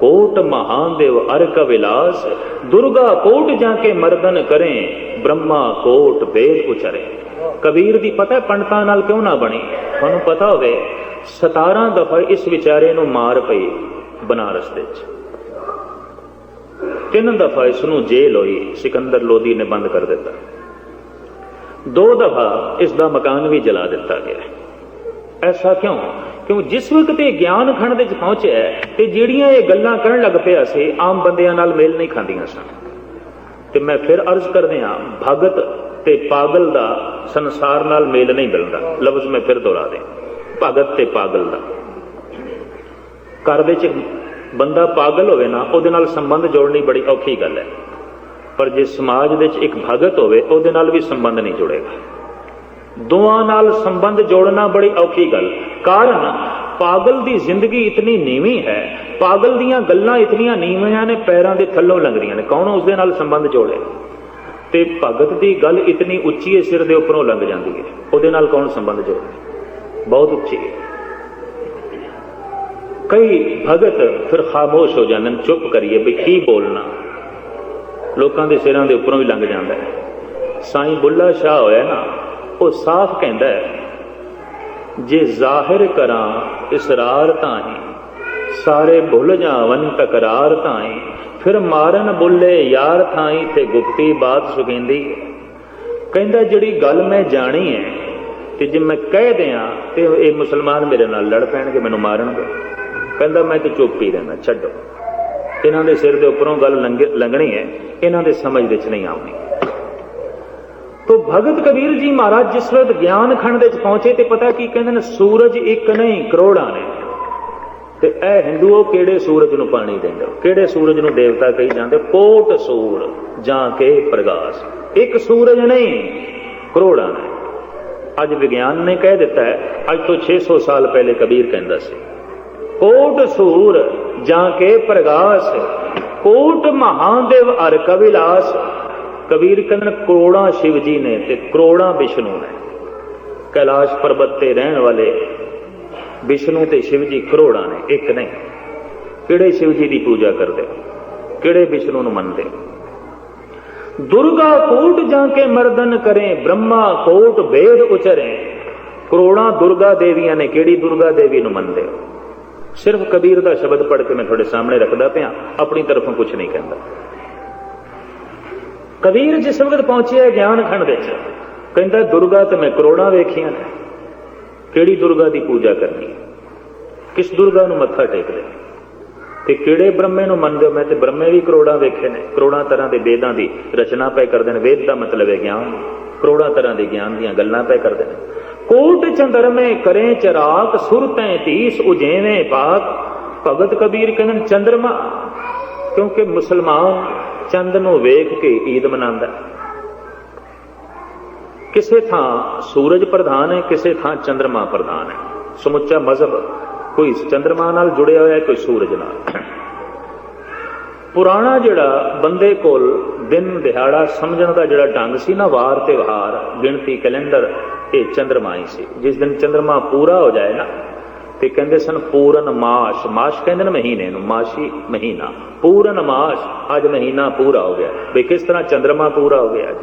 [SPEAKER 1] ਕੋਟ ਮਹਾਦੇਵ ਅਰਕ ਵਿਲਾਸ, ਦੁਰਗਾ ਕੋਟ ਜਾ ਕੇ ਮਰਦਨ ਕਰੇ, ਬ੍ਰਹਮਾ ਕੋਟ ਬੇਦ ਉਚਰੇ। ਕਬੀਰ ਦੀ ਪਤਾ ਪੰਡਤਾਂ ਨਾਲ ਕਿਉਂ ਨਾ ਬਣੀ? ਤੁਹਾਨੂੰ ਪਤਾ ਹੋਵੇ 17 ਦਫਾ ਇਸ ਵਿਚਾਰੇ ਨੂੰ ਮਾਰ ਪਈ ਬਨਾਰਸ ਦੇ ਵਿੱਚ। ਤਿੰਨ ਦਫਾ ਇਸ ਨੂੰ ਜੇਲ੍ਹ ਹੋਈ, ਸਿਕੰਦਰ ਲੋਦੀ ਨੇ ਬੰਦ ਕਰ ਦਿੱਤਾ। ਦੋ ਦਫਾ ਇਸ ਦਾ ਮਕਾਨ ਵੀ ਜਲਾ ਦਿੱਤਾ ਗਿਆ। ਐਸਾ ਕਿਉਂ? ਕਿਉਂ ਜਿਸ ਵਕਤ ਇਹ ਗਿਆਨ ਖੰਡ ਦੇ ਵਿੱਚ ਪਹੁੰਚਿਆ ਤੇ ਜਿਹੜੀਆਂ ਇਹ ਗੱਲਾਂ ਕਰਨ ਲੱਗ ਪਿਆ ਸੀ, ਆਮ ਬੰਦਿਆਂ ਨਾਲ ਮੇਲ ਨਹੀਂ ਖਾਂਦੀਆਂ ਸਨ। ਤੇ ਮੈਂ ਫਿਰ ਅਰਜ਼ ਕਰਦੇ ਹਾਂ, ਭਗਤ ਤੇ ਪਾਗਲ ਦਾ ਸੰਸਾਰ ਨਾਲ ਮੇਲ ਨਹੀਂ ਮਿਲਦਾ। ਲਫ਼ਜ਼ ਮੈਂ ਫਿਰ ਦੁਹਰਾ ਦੇ ਭਗਤ ਤੇ ਪਾਗਲ ਦਾ। ਘਰ ਦੇ ਚ ਬੰਦਾ ਪਾਗਲ ਹੋਵੇ ਨਾ, ਉਹਦੇ ਨਾਲ ਸੰਬੰਧ ਜੋੜਨੀ ਬੜੀ ਔਖੀ ਗੱਲ ਹੈ। ਪਰ ਜੇ ਸਮਾਜ ਵਿੱਚ ਇੱਕ ਭਗਤ ਹੋਵੇ, ਉਹਦੇ ਨਾਲ ਵੀ ਸੰਬੰਧ ਨਹੀਂ ਜੁੜੇਗਾ। ਦੋਵਾਂ ਨਾਲ ਸੰਬੰਧ ਜੋੜਨਾ ਬੜੀ ਔਖੀ ਗੱਲ। ਕਾਰਨ, ਪਾਗਲ ਦੀ ਜ਼ਿੰਦਗੀ ਇਤਨੀ ਨੀਵੀਂ ਹੈ। ਪਾਗਲ ਦੀਆਂ ਗੱਲਾਂ ਇਤਨੀਆਂ ਨੀਵੀਆਂ ਨੇ, ਪੈਰਾਂ ਦੇ ਥੱਲੋਂ ਲੰਘਦੀਆਂ ਨੇ। ਕੌਣ ਉਸ ਦੇ ਨਾਲ ਸੰਬੰਧ ਜੋੜੇ? ਤੇ ਭਗਤ ਦੀ ਗੱਲ ਇਤਨੀ ਉੱਚੀ ਹੈ, ਸਿਰ ਦੇ ਉੱਪਰੋਂ ਲੰਘ ਜਾਂਦੀ ਹੈ। ਉਹਦੇ ਨਾਲ ਕੌਣ ਸੰਬੰਧ ਜੋੜੇ? ਬਹੁਤ ਉੱਚੀ ਹੈ। ਕਈ ਭਗਤ ਫਿਰ ਖਾਮੋਸ਼ ਹੋ ਜਾਂਦੇ ਨੇ, ਚੁੱਪ ਕਰੀਏ ਵੀ ਕੀ ਬੋਲਣਾ। ਲੋਕਾਂ ਦੇ ਸਿਰਾਂ ਦੇ ਉੱਪਰੋਂ ਵੀ ਲੰਘ ਜਾਂਦਾ ਹੈ। ਸਾਈਂ ਬੁੱਲਾ ਸ਼ਾਹ ਹੋਇਆ ਨਾ ਉਹ ਸਾਫ਼ ਕਹਿੰਦਾ ਜੇ ਜ਼ਾਹਿਰ ਕਰਾਂ ਇਸਰਾਰ ਤਾਹੀਂ, ਸਾਰੇ ਭੁੱਲ ਜਾਵਨ ਤਕਰਾਰ ਤਾਹੀਂ, ਫਿਰ ਮਾਰਨ ਬੁੱਲੇ ਯਾਰ ਥਾਈ ਤੇ ਗੁਪਤੀ ਬਾਤ ਸੁਗਿੰਦੀ ਕਹਿੰਦਾ, ਜਿਹੜੀ ਗੱਲ ਮੈਂ ਜਾਣੀ ਹੈ ਤੇ ਜੇ ਮੈਂ ਕਹਿ ਦਿਆਂ ਤੇ ਇਹ ਮੁਸਲਮਾਨ ਮੇਰੇ ਨਾਲ ਲੜ ਪੈਣਗੇ, ਮੈਨੂੰ ਮਾਰਨਗੇ। ਕਹਿੰਦਾ, ਮੈਂ ਤੇ ਚੁੱਪ ਹੀ ਰਹਿਣਾ, ਛੱਡੋ। ਇਹਨਾਂ ਦੇ ਸਿਰ ਦੇ ਉੱਪਰੋਂ ਗੱਲ ਲੰਘ- ਲੰਘਣੀ ਹੈ, ਇਹਨਾਂ ਦੇ ਸਮਝ ਵਿੱਚ ਨਹੀਂ ਆਉਣੀ। ਤੋ ਭਗਤ ਕਬੀਰ ਜੀ ਮਹਾਰਾਜ ਜਿਸ ਵੇਲੇ ਗਿਆਨ ਖੰਡ ਦੇ ਵਿੱਚ ਪਹੁੰਚੇ ਤੇ ਪਤਾ ਕੀ ਕਹਿੰਦੇ ਨੇ, ਸੂਰਜ ਇੱਕ ਨਹੀਂ, ਕਰੋੜਾਂ ਨੇ। ਤੇ ਇਹ ਹਿੰਦੂਓ ਕਿਹੜੇ ਸੂਰਜ ਨੂੰ ਪਾਣੀ ਦਿੰਦੇ ਹੋ? ਕਿਹੜੇ ਸੂਰਜ ਨੂੰ ਦੇਵਤਾ ਕਹੀ ਜਾਂਦੇ ਕੋਟ ਸੂਰ, ਜਾਂ ਕੇ ਪ੍ਰਗਾਸ। ਇੱਕ ਸੂਰਜ ਨਹੀਂ, ਕਰੋੜਾਂ ਨੇ। ਅੱਜ ਵਿਗਿਆਨ ਨੇ ਕਹਿ ਦਿੱਤਾ ਹੈ, ਅੱਜ ਤੋਂ 600 ਸਾਲ ਪਹਿਲੇ ਕਬੀਰ ਕਹਿੰਦਾ ਸੀ, ਕੋਟ ਸੂਰ, ਜਾਂ ਕੇ ਪ੍ਰਗਾਸ, ਕੋਟ ਮਹਾਦੇਵ ਅਰ ਕਵਿਲਾਸ ਕਬੀਰ ਕਹਿੰਦੇ ਨੇ, ਕਰੋੜਾਂ ਸ਼ਿਵ ਜੀ ਨੇ ਤੇ ਕਰੋੜਾਂ ਵਿਸ਼ਨੂੰ ਨੇ। ਕੈਲਾਸ਼ ਪਰਬਤ ਤੇ ਰਹਿਣ ਵਾਲੇ ਵਿਸ਼ਨੂੰ ਤੇ ਸ਼ਿਵ ਜੀ ਕਰੋੜਾਂ ਨੇ, ਇੱਕ ਨਹੀਂ। ਕਿਹੜੇ ਸ਼ਿਵ ਜੀ ਦੀ ਪੂਜਾ ਕਰਦੇ? ਕਿਹੜੇ ਵਿਸ਼ਨੂੰ ਨੂੰ ਮੰਨਦੇ? ਦੁਰਗਾ ਕੋਟ ਜਾ ਕੇ ਮਰਦਨ ਕਰੇ, ਬ੍ਰਹਮਾ ਕੋਟ ਵੇਦ ਉਚਰੇ। ਕਰੋੜਾਂ ਦੁਰਗਾ ਦੇਵੀਆਂ ਨੇ, ਕਿਹੜੀ ਦੁਰਗਾ ਦੇਵੀ ਨੂੰ ਮੰਨਦੇ? ਸਿਰਫ ਕਬੀਰ ਦਾ ਸ਼ਬਦ ਪੜ੍ਹ ਕੇ ਮੈਂ ਤੁਹਾਡੇ ਸਾਹਮਣੇ ਰੱਖਦਾ ਪਿਆ, ਆਪਣੀ ਤਰਫੋਂ ਕੁਝ ਨਹੀਂ ਕਹਿੰਦਾ। ਕਬੀਰ ਜਿਸ ਵਕਤ ਪਹੁੰਚਿਆ ਗਿਆਨ ਖੰਡ ਵਿੱਚ, ਕਹਿੰਦਾ, ਦੁਰਗਾ ਤੇ ਮੈਂ ਕਰੋੜਾਂ ਵੇਖੀਆਂ ਨੇ। ਕਿਹੜੀ ਦੁਰਗਾ ਦੀ ਪੂਜਾ ਕਰਨੀ ਕਿਸ ਦੁਰਗਾ ਨੂੰ ਮੱਥਾ ਟੇਕਦੇ ਤੇ ਕਿਹੜੇ ਬ੍ਰਹਮੇ ਨੂੰ ਮੰਨਦੇ ਮੈਂ ਤੇ ਬ੍ਰਹਮੇ ਵੀ ਕਰੋੜਾਂ ਵੇਖੇ ਨੇ। ਕਰੋੜਾਂ ਤਰ੍ਹਾਂ ਦੇ ਵੇਦਾਂ ਦੀ ਰਚਨਾ ਪੈ ਕਰਦੇ ਨੇ। ਵੇਦ ਦਾ ਮਤਲਬ ਹੈ ਗਿਆਨ। ਕਰੋੜਾਂ ਤਰ੍ਹਾਂ ਦੇ ਗਿਆਨ ਦੀਆਂ ਗੱਲਾਂ ਪੈ ਕਰਦੇ ਨੇ। ਕੋਟ ਚੰਦਰਮੇ ਕਰੇ ਚਰਾਗ ਸੁਰਤੈ ਤੀਸ ਉਜੇਵੇਂ ਪਾਕ ਭਗਤ ਕਬੀਰ ਕਹਿੰਦੇ ਨੇ, ਚੰਦਰਮਾ, ਕਿਉਂਕਿ ਮੁਸਲਮਾਨ ਚੰਦ ਨੂੰ ਵੇਖ ਕੇ ਈਦ ਮਨਾਉਂਦਾ ਕਿਸੇ ਥਾਂ ਸੂਰਜ ਪ੍ਰਧਾਨ ਹੈ, ਕਿਸੇ ਥਾਂ ਚੰਦਰਮਾ ਪ੍ਰਧਾਨ ਹੈ। ਸਮੁੱਚਾ ਮਜ਼ਹਬ, ਕੋਈ ਚੰਦਰਮਾ ਨਾਲ ਜੁੜਿਆ ਹੋਇਆ ਹੈ, ਕੋਈ ਸੂਰਜ ਨਾਲ। ਪੁਰਾਣਾ ਜਿਹੜਾ ਬੰਦੇ ਕੋਲ ਦਿਨ ਦਿਹਾੜਾ ਸਮਝਣ ਦਾ ਜਿਹੜਾ ਢੰਗ ਸੀ ਨਾ, ਵਾਰ ਤੇ ਵਹਾਰ ਗਿਣਤੀ ਕੈਲੰਡਰ, ਇਹ ਚੰਦਰਮਾ ਹੀ ਸੀ। ਜਿਸ ਦਿਨ ਚੰਦਰਮਾ ਪੂਰਾ ਹੋ ਜਾਏ ਨਾ ਤੇ ਕਹਿੰਦੇ ਸਨ, ਪੂਰਨ ਮਾਸ। ਮਾਸ ਕਹਿੰਦੇ ਨੇ ਮਹੀਨੇ ਨੂੰ, ਮਾਸੀ ਮਹੀਨਾ। ਪੂਰਨ ਮਾਸ, ਅੱਜ ਮਹੀਨਾ ਪੂਰਾ ਹੋ ਗਿਆ। ਵੀ ਕਿਸ ਤਰ੍ਹਾਂ ਚੰਦਰਮਾ ਪੂਰਾ ਹੋ ਗਿਆ ਅੱਜ?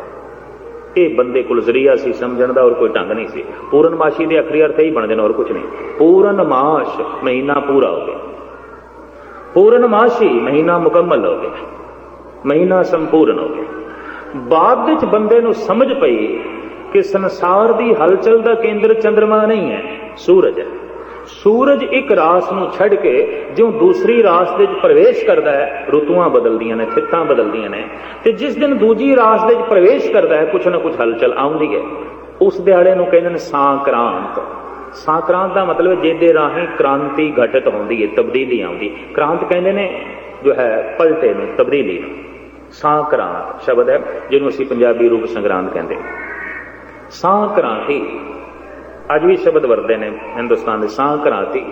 [SPEAKER 1] ਇਹ ਬੰਦੇ ਕੋਲ ਜ਼ਰੀਆ ਸੀ ਸਮਝਣ ਦਾ, ਔਰ ਕੋਈ ਢੰਗ ਨਹੀਂ ਸੀ। ਪੂਰਨਮਾਸ਼ੀ ਦੇ ਅਖਰੀ ਅਰਥ ਹੀ ਬਣਦੇ ਨੇ ਔਰ ਕੁਝ ਨਹੀਂ। ਪੂਰਨ ਮਾਸ਼, ਮਹੀਨਾ ਪੂਰਾ ਹੋ ਗਿਆ। ਪੂਰਨ ਮਾਸ਼ੀ, ਮਹੀਨਾ ਮੁਕੰਮਲ ਹੋ ਗਿਆ। ਮਹੀਨਾ ਸੰਪੂਰਨ ਹੋ ਗਿਆ। ਬਾਅਦ ਵਿੱਚ ਬੰਦੇ ਨੂੰ ਸਮਝ ਪਈ ਕਿ ਸੰਸਾਰ ਦੀ ਹਲਚਲ ਦਾ ਕੇਂਦਰ ਚੰ드ਰਮਾ ਨਹੀਂ ਹੈ, ਸੂਰਜ ਹੈ। ਸੂਰਜ ਇੱਕ ਰਾਸ ਨੂੰ ਛੱਡ ਕੇ ਜਿਉਂ ਦੂਸਰੀ ਰਾਸ ਦੇ ਵਿੱਚ ਪ੍ਰਵੇਸ਼ ਕਰਦਾ ਹੈ, ਰੁੱਤੂਆਂ ਬਦਲਦੀਆਂ ਨੇ, ਥਿੱਤਾਂ ਬਦਲਦੀਆਂ ਨੇ। ਤੇ ਜਿਸ ਦਿਨ ਦੂਜੀ ਰਾਸ ਦੇ ਵਿੱਚ ਪ੍ਰਵੇਸ਼ ਕਰਦਾ ਹੈ, ਕੁਛ ਨਾ ਕੁਛ ਹਲਚਲ ਆਉਂਦੀ ਹੈ। ਉਸ ਦਿਹਾੜੇ ਨੂੰ ਕਹਿੰਦੇ ਨੇ ਸਾਂਕ੍ਰਾਂਤ। ਸਾਂਕ੍ਰਾਂਤ ਦਾ ਮਤਲਬ ਹੈ ਜਿਹਦੇ ਰਾਹੀਂ ਕ੍ਰਾਂਤੀ ਘਟਤ ਹੁੰਦੀ ਹੈ, ਤਬਦੀਲੀ ਆਉਂਦੀ। ਕ੍ਰਾਂਤ ਕਹਿੰਦੇ ਨੇ ਜੋ ਹੈ, ਪਲਟੇ ਨੂੰ, ਤਬਦੀਲੀ ਨੂੰ। ਸਾਂਕ੍ਰਾਂਤ ਸ਼ਬਦ ਹੈ, ਜਿਹਨੂੰ ਅਸੀਂ ਪੰਜਾਬੀ ਰੂਪ ਸੰਗਰਾਂਦ ਕਹਿੰਦੇ ਹਾਂ। ਸਾਂਕ੍ਰਾਂਤੀ ਅੱਜ ਵੀ ਸ਼ਬਦ ਵਰਦੇ ਨੇ ਹਿੰਦੁਸਤਾਨ ਦੇ ਸਾਂਕ੍ਰਾਂਤੀ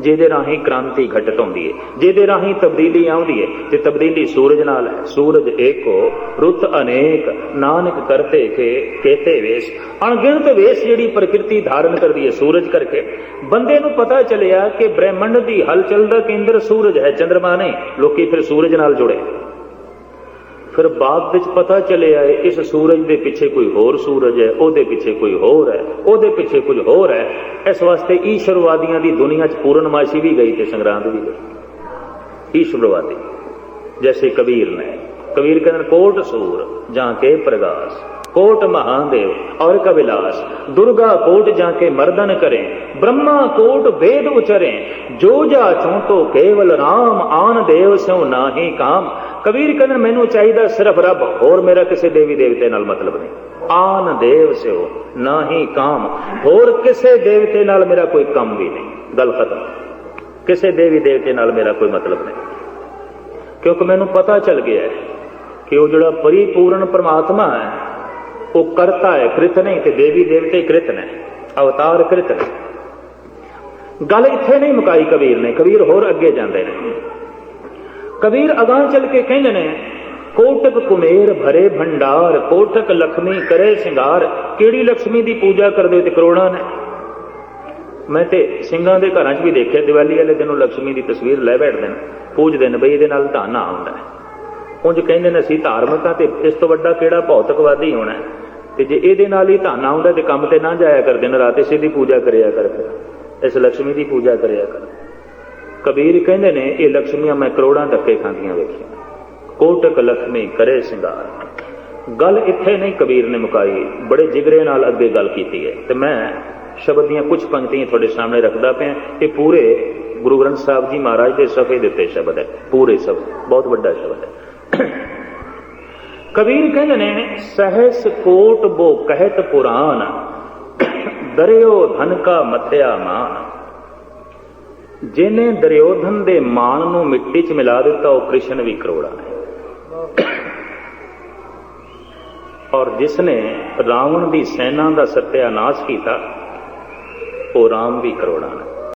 [SPEAKER 1] ਜਿਹਦੇ ਰਾਹੀਂ ਕ੍ਰਾਂਤੀ ਘਟਤ ਹੁੰਦੀ ਹੈ ਜਿਹਦੇ ਰਾਹੀਂ ਤਬਦੀਲੀ ਆਉਂਦੀ ਹੈ ਤੇ ਤਬਦੀਲੀ ਸੂਰਜ ਨਾਲ ਹੈ, ਸੂਰਜ ਏਕੋ, ਰੁੱਤ ਅਨੇਕ, ਨਾਨਕ ਕਰਤੇ ਕੇ, ਕੇਤੇ ਵੇਸ, ਅਣਗਿਣਤ ਵੇਸ ਜਿਹੜੀ ਪ੍ਰਕਿਰਤੀ ਧਾਰਨ ਕਰਦੀ ਹੈ ਸੂਰਜ ਕਰਕੇ, ਬੰਦੇ ਨੂੰ ਪਤਾ ਚੱਲਿਆ ਕਿ ਬ੍ਰਹਿਮੰਡ ਦੀ ਹਲਚਲ ਦਾ ਕੇਂਦਰ ਸੂਰਜ ਹੈ ਚੰ드ਰਮਾ ਨਹੀਂ, ਲੋਕੀ ਫਿਰ ਸੂਰਜ ਨਾਲ ਜੁੜੇ। ਫਿਰ ਬਾਅਦ ਵਿੱਚ ਪਤਾ ਚੱਲਿਆ ਹੈ ਇਸ ਸੂਰਜ ਦੇ ਪਿੱਛੇ ਕੋਈ ਹੋਰ ਸੂਰਜ ਹੈ ਉਹਦੇ ਪਿੱਛੇ ਕੋਈ ਹੋਰ ਹੈ ਉਹਦੇ ਪਿੱਛੇ ਕੁਝ ਹੋਰ ਹੈ। ਇਸ ਵਾਸਤੇ ਈਸ਼ਵਰਵਾਦੀਆਂ ਦੀ ਦੁਨੀਆ 'ਚ ਪੂਰਨਮਾਸ਼ੀ ਵੀ ਗਈ ਤੇ ਸੰਗਰਾਂਦ ਵੀ ਗਈ। ਈਸ਼ਵਰਵਾਦੀ ਜੈਸੇ ਕਬੀਰ ਨੇ। ਕਬੀਰ ਕਹਿੰਦੇ ਨੇ, ਕੋਟ ਸੂਰ ਜਾਂ ਕੇ ਪ੍ਰਗਾਸ ਕੋਟ ਮਹਾਦੇਵ ਔਰ ਕਵਿਲਾਸ ਦੁਰਗਾ ਕੋਟ ਜਾ ਕੇ ਮਰਦਨ ਕਰੇ ਬ੍ਰਹਮਾ ਕੋਟ ਵੇਦ ਉਚਰੇ ਜੋ ਜਾ ਚੋਂ ਤੋ ਕੇਵਲ RAM ਆਨ ਦੇਵ ਸਿਉ ਨਾਹੀ ਕਾਮ ਕਬੀਰ ਕਹਿੰਦੇ, ਮੈਨੂੰ ਚਾਹੀਦਾ ਸਿਰਫ ਰੱਬ, ਹੋਰ ਮੇਰਾ ਕਿਸੇ ਦੇਵੀ ਦੇਵਤੇ ਨਾਲ ਮਤਲਬ ਨਹੀਂ। ਆਨ ਦੇਵ ਸਿਓ ਨਾ ਹੀ ਕਾਮ, ਹੋਰ ਕਿਸੇ ਦੇਵਤੇ ਨਾਲ ਮੇਰਾ ਕੋਈ ਕੰਮ ਵੀ ਨਹੀਂ। ਗੱਲ ਖਤਮ। ਕਿਸੇ ਦੇਵੀ ਦੇਵਤੇ ਨਾਲ ਮੇਰਾ ਕੋਈ ਮਤਲਬ ਨਹੀਂ। ਕਿਉਂਕਿ ਮੈਨੂੰ ਪਤਾ ਚੱਲ ਗਿਆ ਹੈ ਕਿ ਉਹ ਜਿਹੜਾ ਪਰਿਪੂਰਨ ਪਰਮਾਤਮਾ ਹੈ, ਉਹ ਕਰਤਾ ਹੈ, ਕ੍ਰਿਤ ਨਹੀਂ, ਤੇ ਦੇਵੀ ਦੇਵਤੇ ਕ੍ਰਿਤ ਨੇ, ਅਵਤਾਰ ਕ੍ਰਿਤ ਨੇ। ਗੱਲ ਇੱਥੇ ਨਹੀਂ ਮੁਕਾਈ ਕਬੀਰ ਨੇ, ਕਬੀਰ ਹੋਰ ਅੱਗੇ ਜਾਂਦੇ ਨੇ। ਕਬੀਰ ਅਗਾਹ ਚੱਲ ਕੇ ਕਹਿੰਦੇ ਨੇ, ਕੋਟਕ ਕੁਮੇਰ ਭਰੇ ਭੰਡਾਰ, ਕੋਟਕ ਲਖਮੀ ਕਰੇ ਸ਼ਿੰਗਾਰ, ਕਿਹੜੀ ਲక్ష్ਮੀ ਦੀ ਪੂਜਾ ਕਰਦੇ ਤੇ ਕਰੋੜਾਂ ਨੇ? ਮੈਂ ਤੇ ਸਿੰਘਾਂ ਦੇ ਘਰਾਂ 'ਚ ਵੀ ਦੇਖਿਆ, ਦੀਵਾਲੀ ਵਾਲੇ ਦਿਨ ਉਹ ਲక్ష్ਮੀ ਦੀ ਤਸਵੀਰ ਲੈ ਬੈਠਦੇ ਨੇ ਪੂਜਦੇ ਨੇ ਬਈ ਇਹਦੇ ਨਾਲ ਧਨ ਆਉਂਦਾ ਹੈ। ਉਂਝ ਕਹਿੰਦੇ ਨੇ, ਅਸੀਂ ਧਾਰਮਿਕ ਆ ਤੇ ਇਸ ਤੋਂ ਵੱਡਾ ਕਿਹੜਾ ਭੌਤਿਕਵਾਦੀ ਹੋਣਾ ਤੇ ਜੇ ਇਹਦੇ ਨਾਲ ਹੀ ਧਨ ਆਉਂਦਾ ਤੇ ਕੰਮ ਤੇ ਨਾ ਜਾਇਆ ਕਰਦੇ, ਨੇ ਰਾਤੇ ਸਿੱਧੀ ਪੂਜਾ ਕਰਿਆ ਕਰਦੇ ਇਸ ਲక్ష్ਮੀ ਦੀ ਪੂਜਾ ਕਰਿਆ ਕਰਦੇ ਕਬੀਰ ਕਹਿੰਦੇ ਨੇ, ਇਹ ਲక్ష్ਮੀਆਂ ਮੈਂ ਕਰੋੜਾਂ ਧੱਕੇ ਖਾਂਦੀਆਂ ਵੇਖੀਆਂ। ਕੋਟਕ ਲక్ష్ਮੀ ਕਰੇ ਸਿੰਗਾਰ। ਗੱਲ ਇੱਥੇ ਨਹੀਂ ਕਬੀਰ ਨੇ ਮੁਕਾਈ, ਬੜੇ ਜਿਗਰੇ ਨਾਲ ਅੱਗੇ ਗੱਲ ਕੀਤੀ ਹੈ। ਤੇ ਮੈਂ ਸ਼ਬਦ ਦੀਆਂ ਕੁਝ ਪੰਕਤੀਆਂ ਤੁਹਾਡੇ ਸਾਹਮਣੇ ਰੱਖਦਾ ਪਿਆ। ਇਹ ਪੂਰੇ ਗੁਰੂ ਗ੍ਰੰਥ ਸਾਹਿਬ ਜੀ ਮਹਾਰਾਜ ਦੇ ਸਫੇ ਦੇ ਉੱਤੇ ਸ਼ਬਦ ਹੈ। ਪੂਰੇ ਸ਼ਬਦ ਬਹੁਤ ਵੱਡਾ ਸ਼ਬਦ ਹੈ। ਕਬੀਰ ਕਹਿੰਦੇ ਨੇ, ਸਹਿਸ ਕੋਟ ਬੋ ਕਹਿਤ ਪੁਰਾਨ ਦਰਿਓ ਧਨ ਕਾ ਮਥਿਆ ਮਾਨ ਜਿਹਨੇ ਦਰਿਓਧਨ ਦੇ ਮਾਣ ਨੂੰ ਮਿੱਟੀ 'ਚ ਮਿਲਾ ਦਿੱਤਾ, ਉਹ ਕ੍ਰਿਸ਼ਨ ਵੀ ਕਰੋੜਾ ਹੈ। ਔਰ ਜਿਸ ਨੇ ਰਾਵਣ ਦੀ ਸੈਨਾ ਦਾ ਸਤਿਆਨਾਸ਼ ਕੀਤਾ, ਉਹ ਰਾਮ ਵੀ ਕਰੋੜਾ ਹੈ।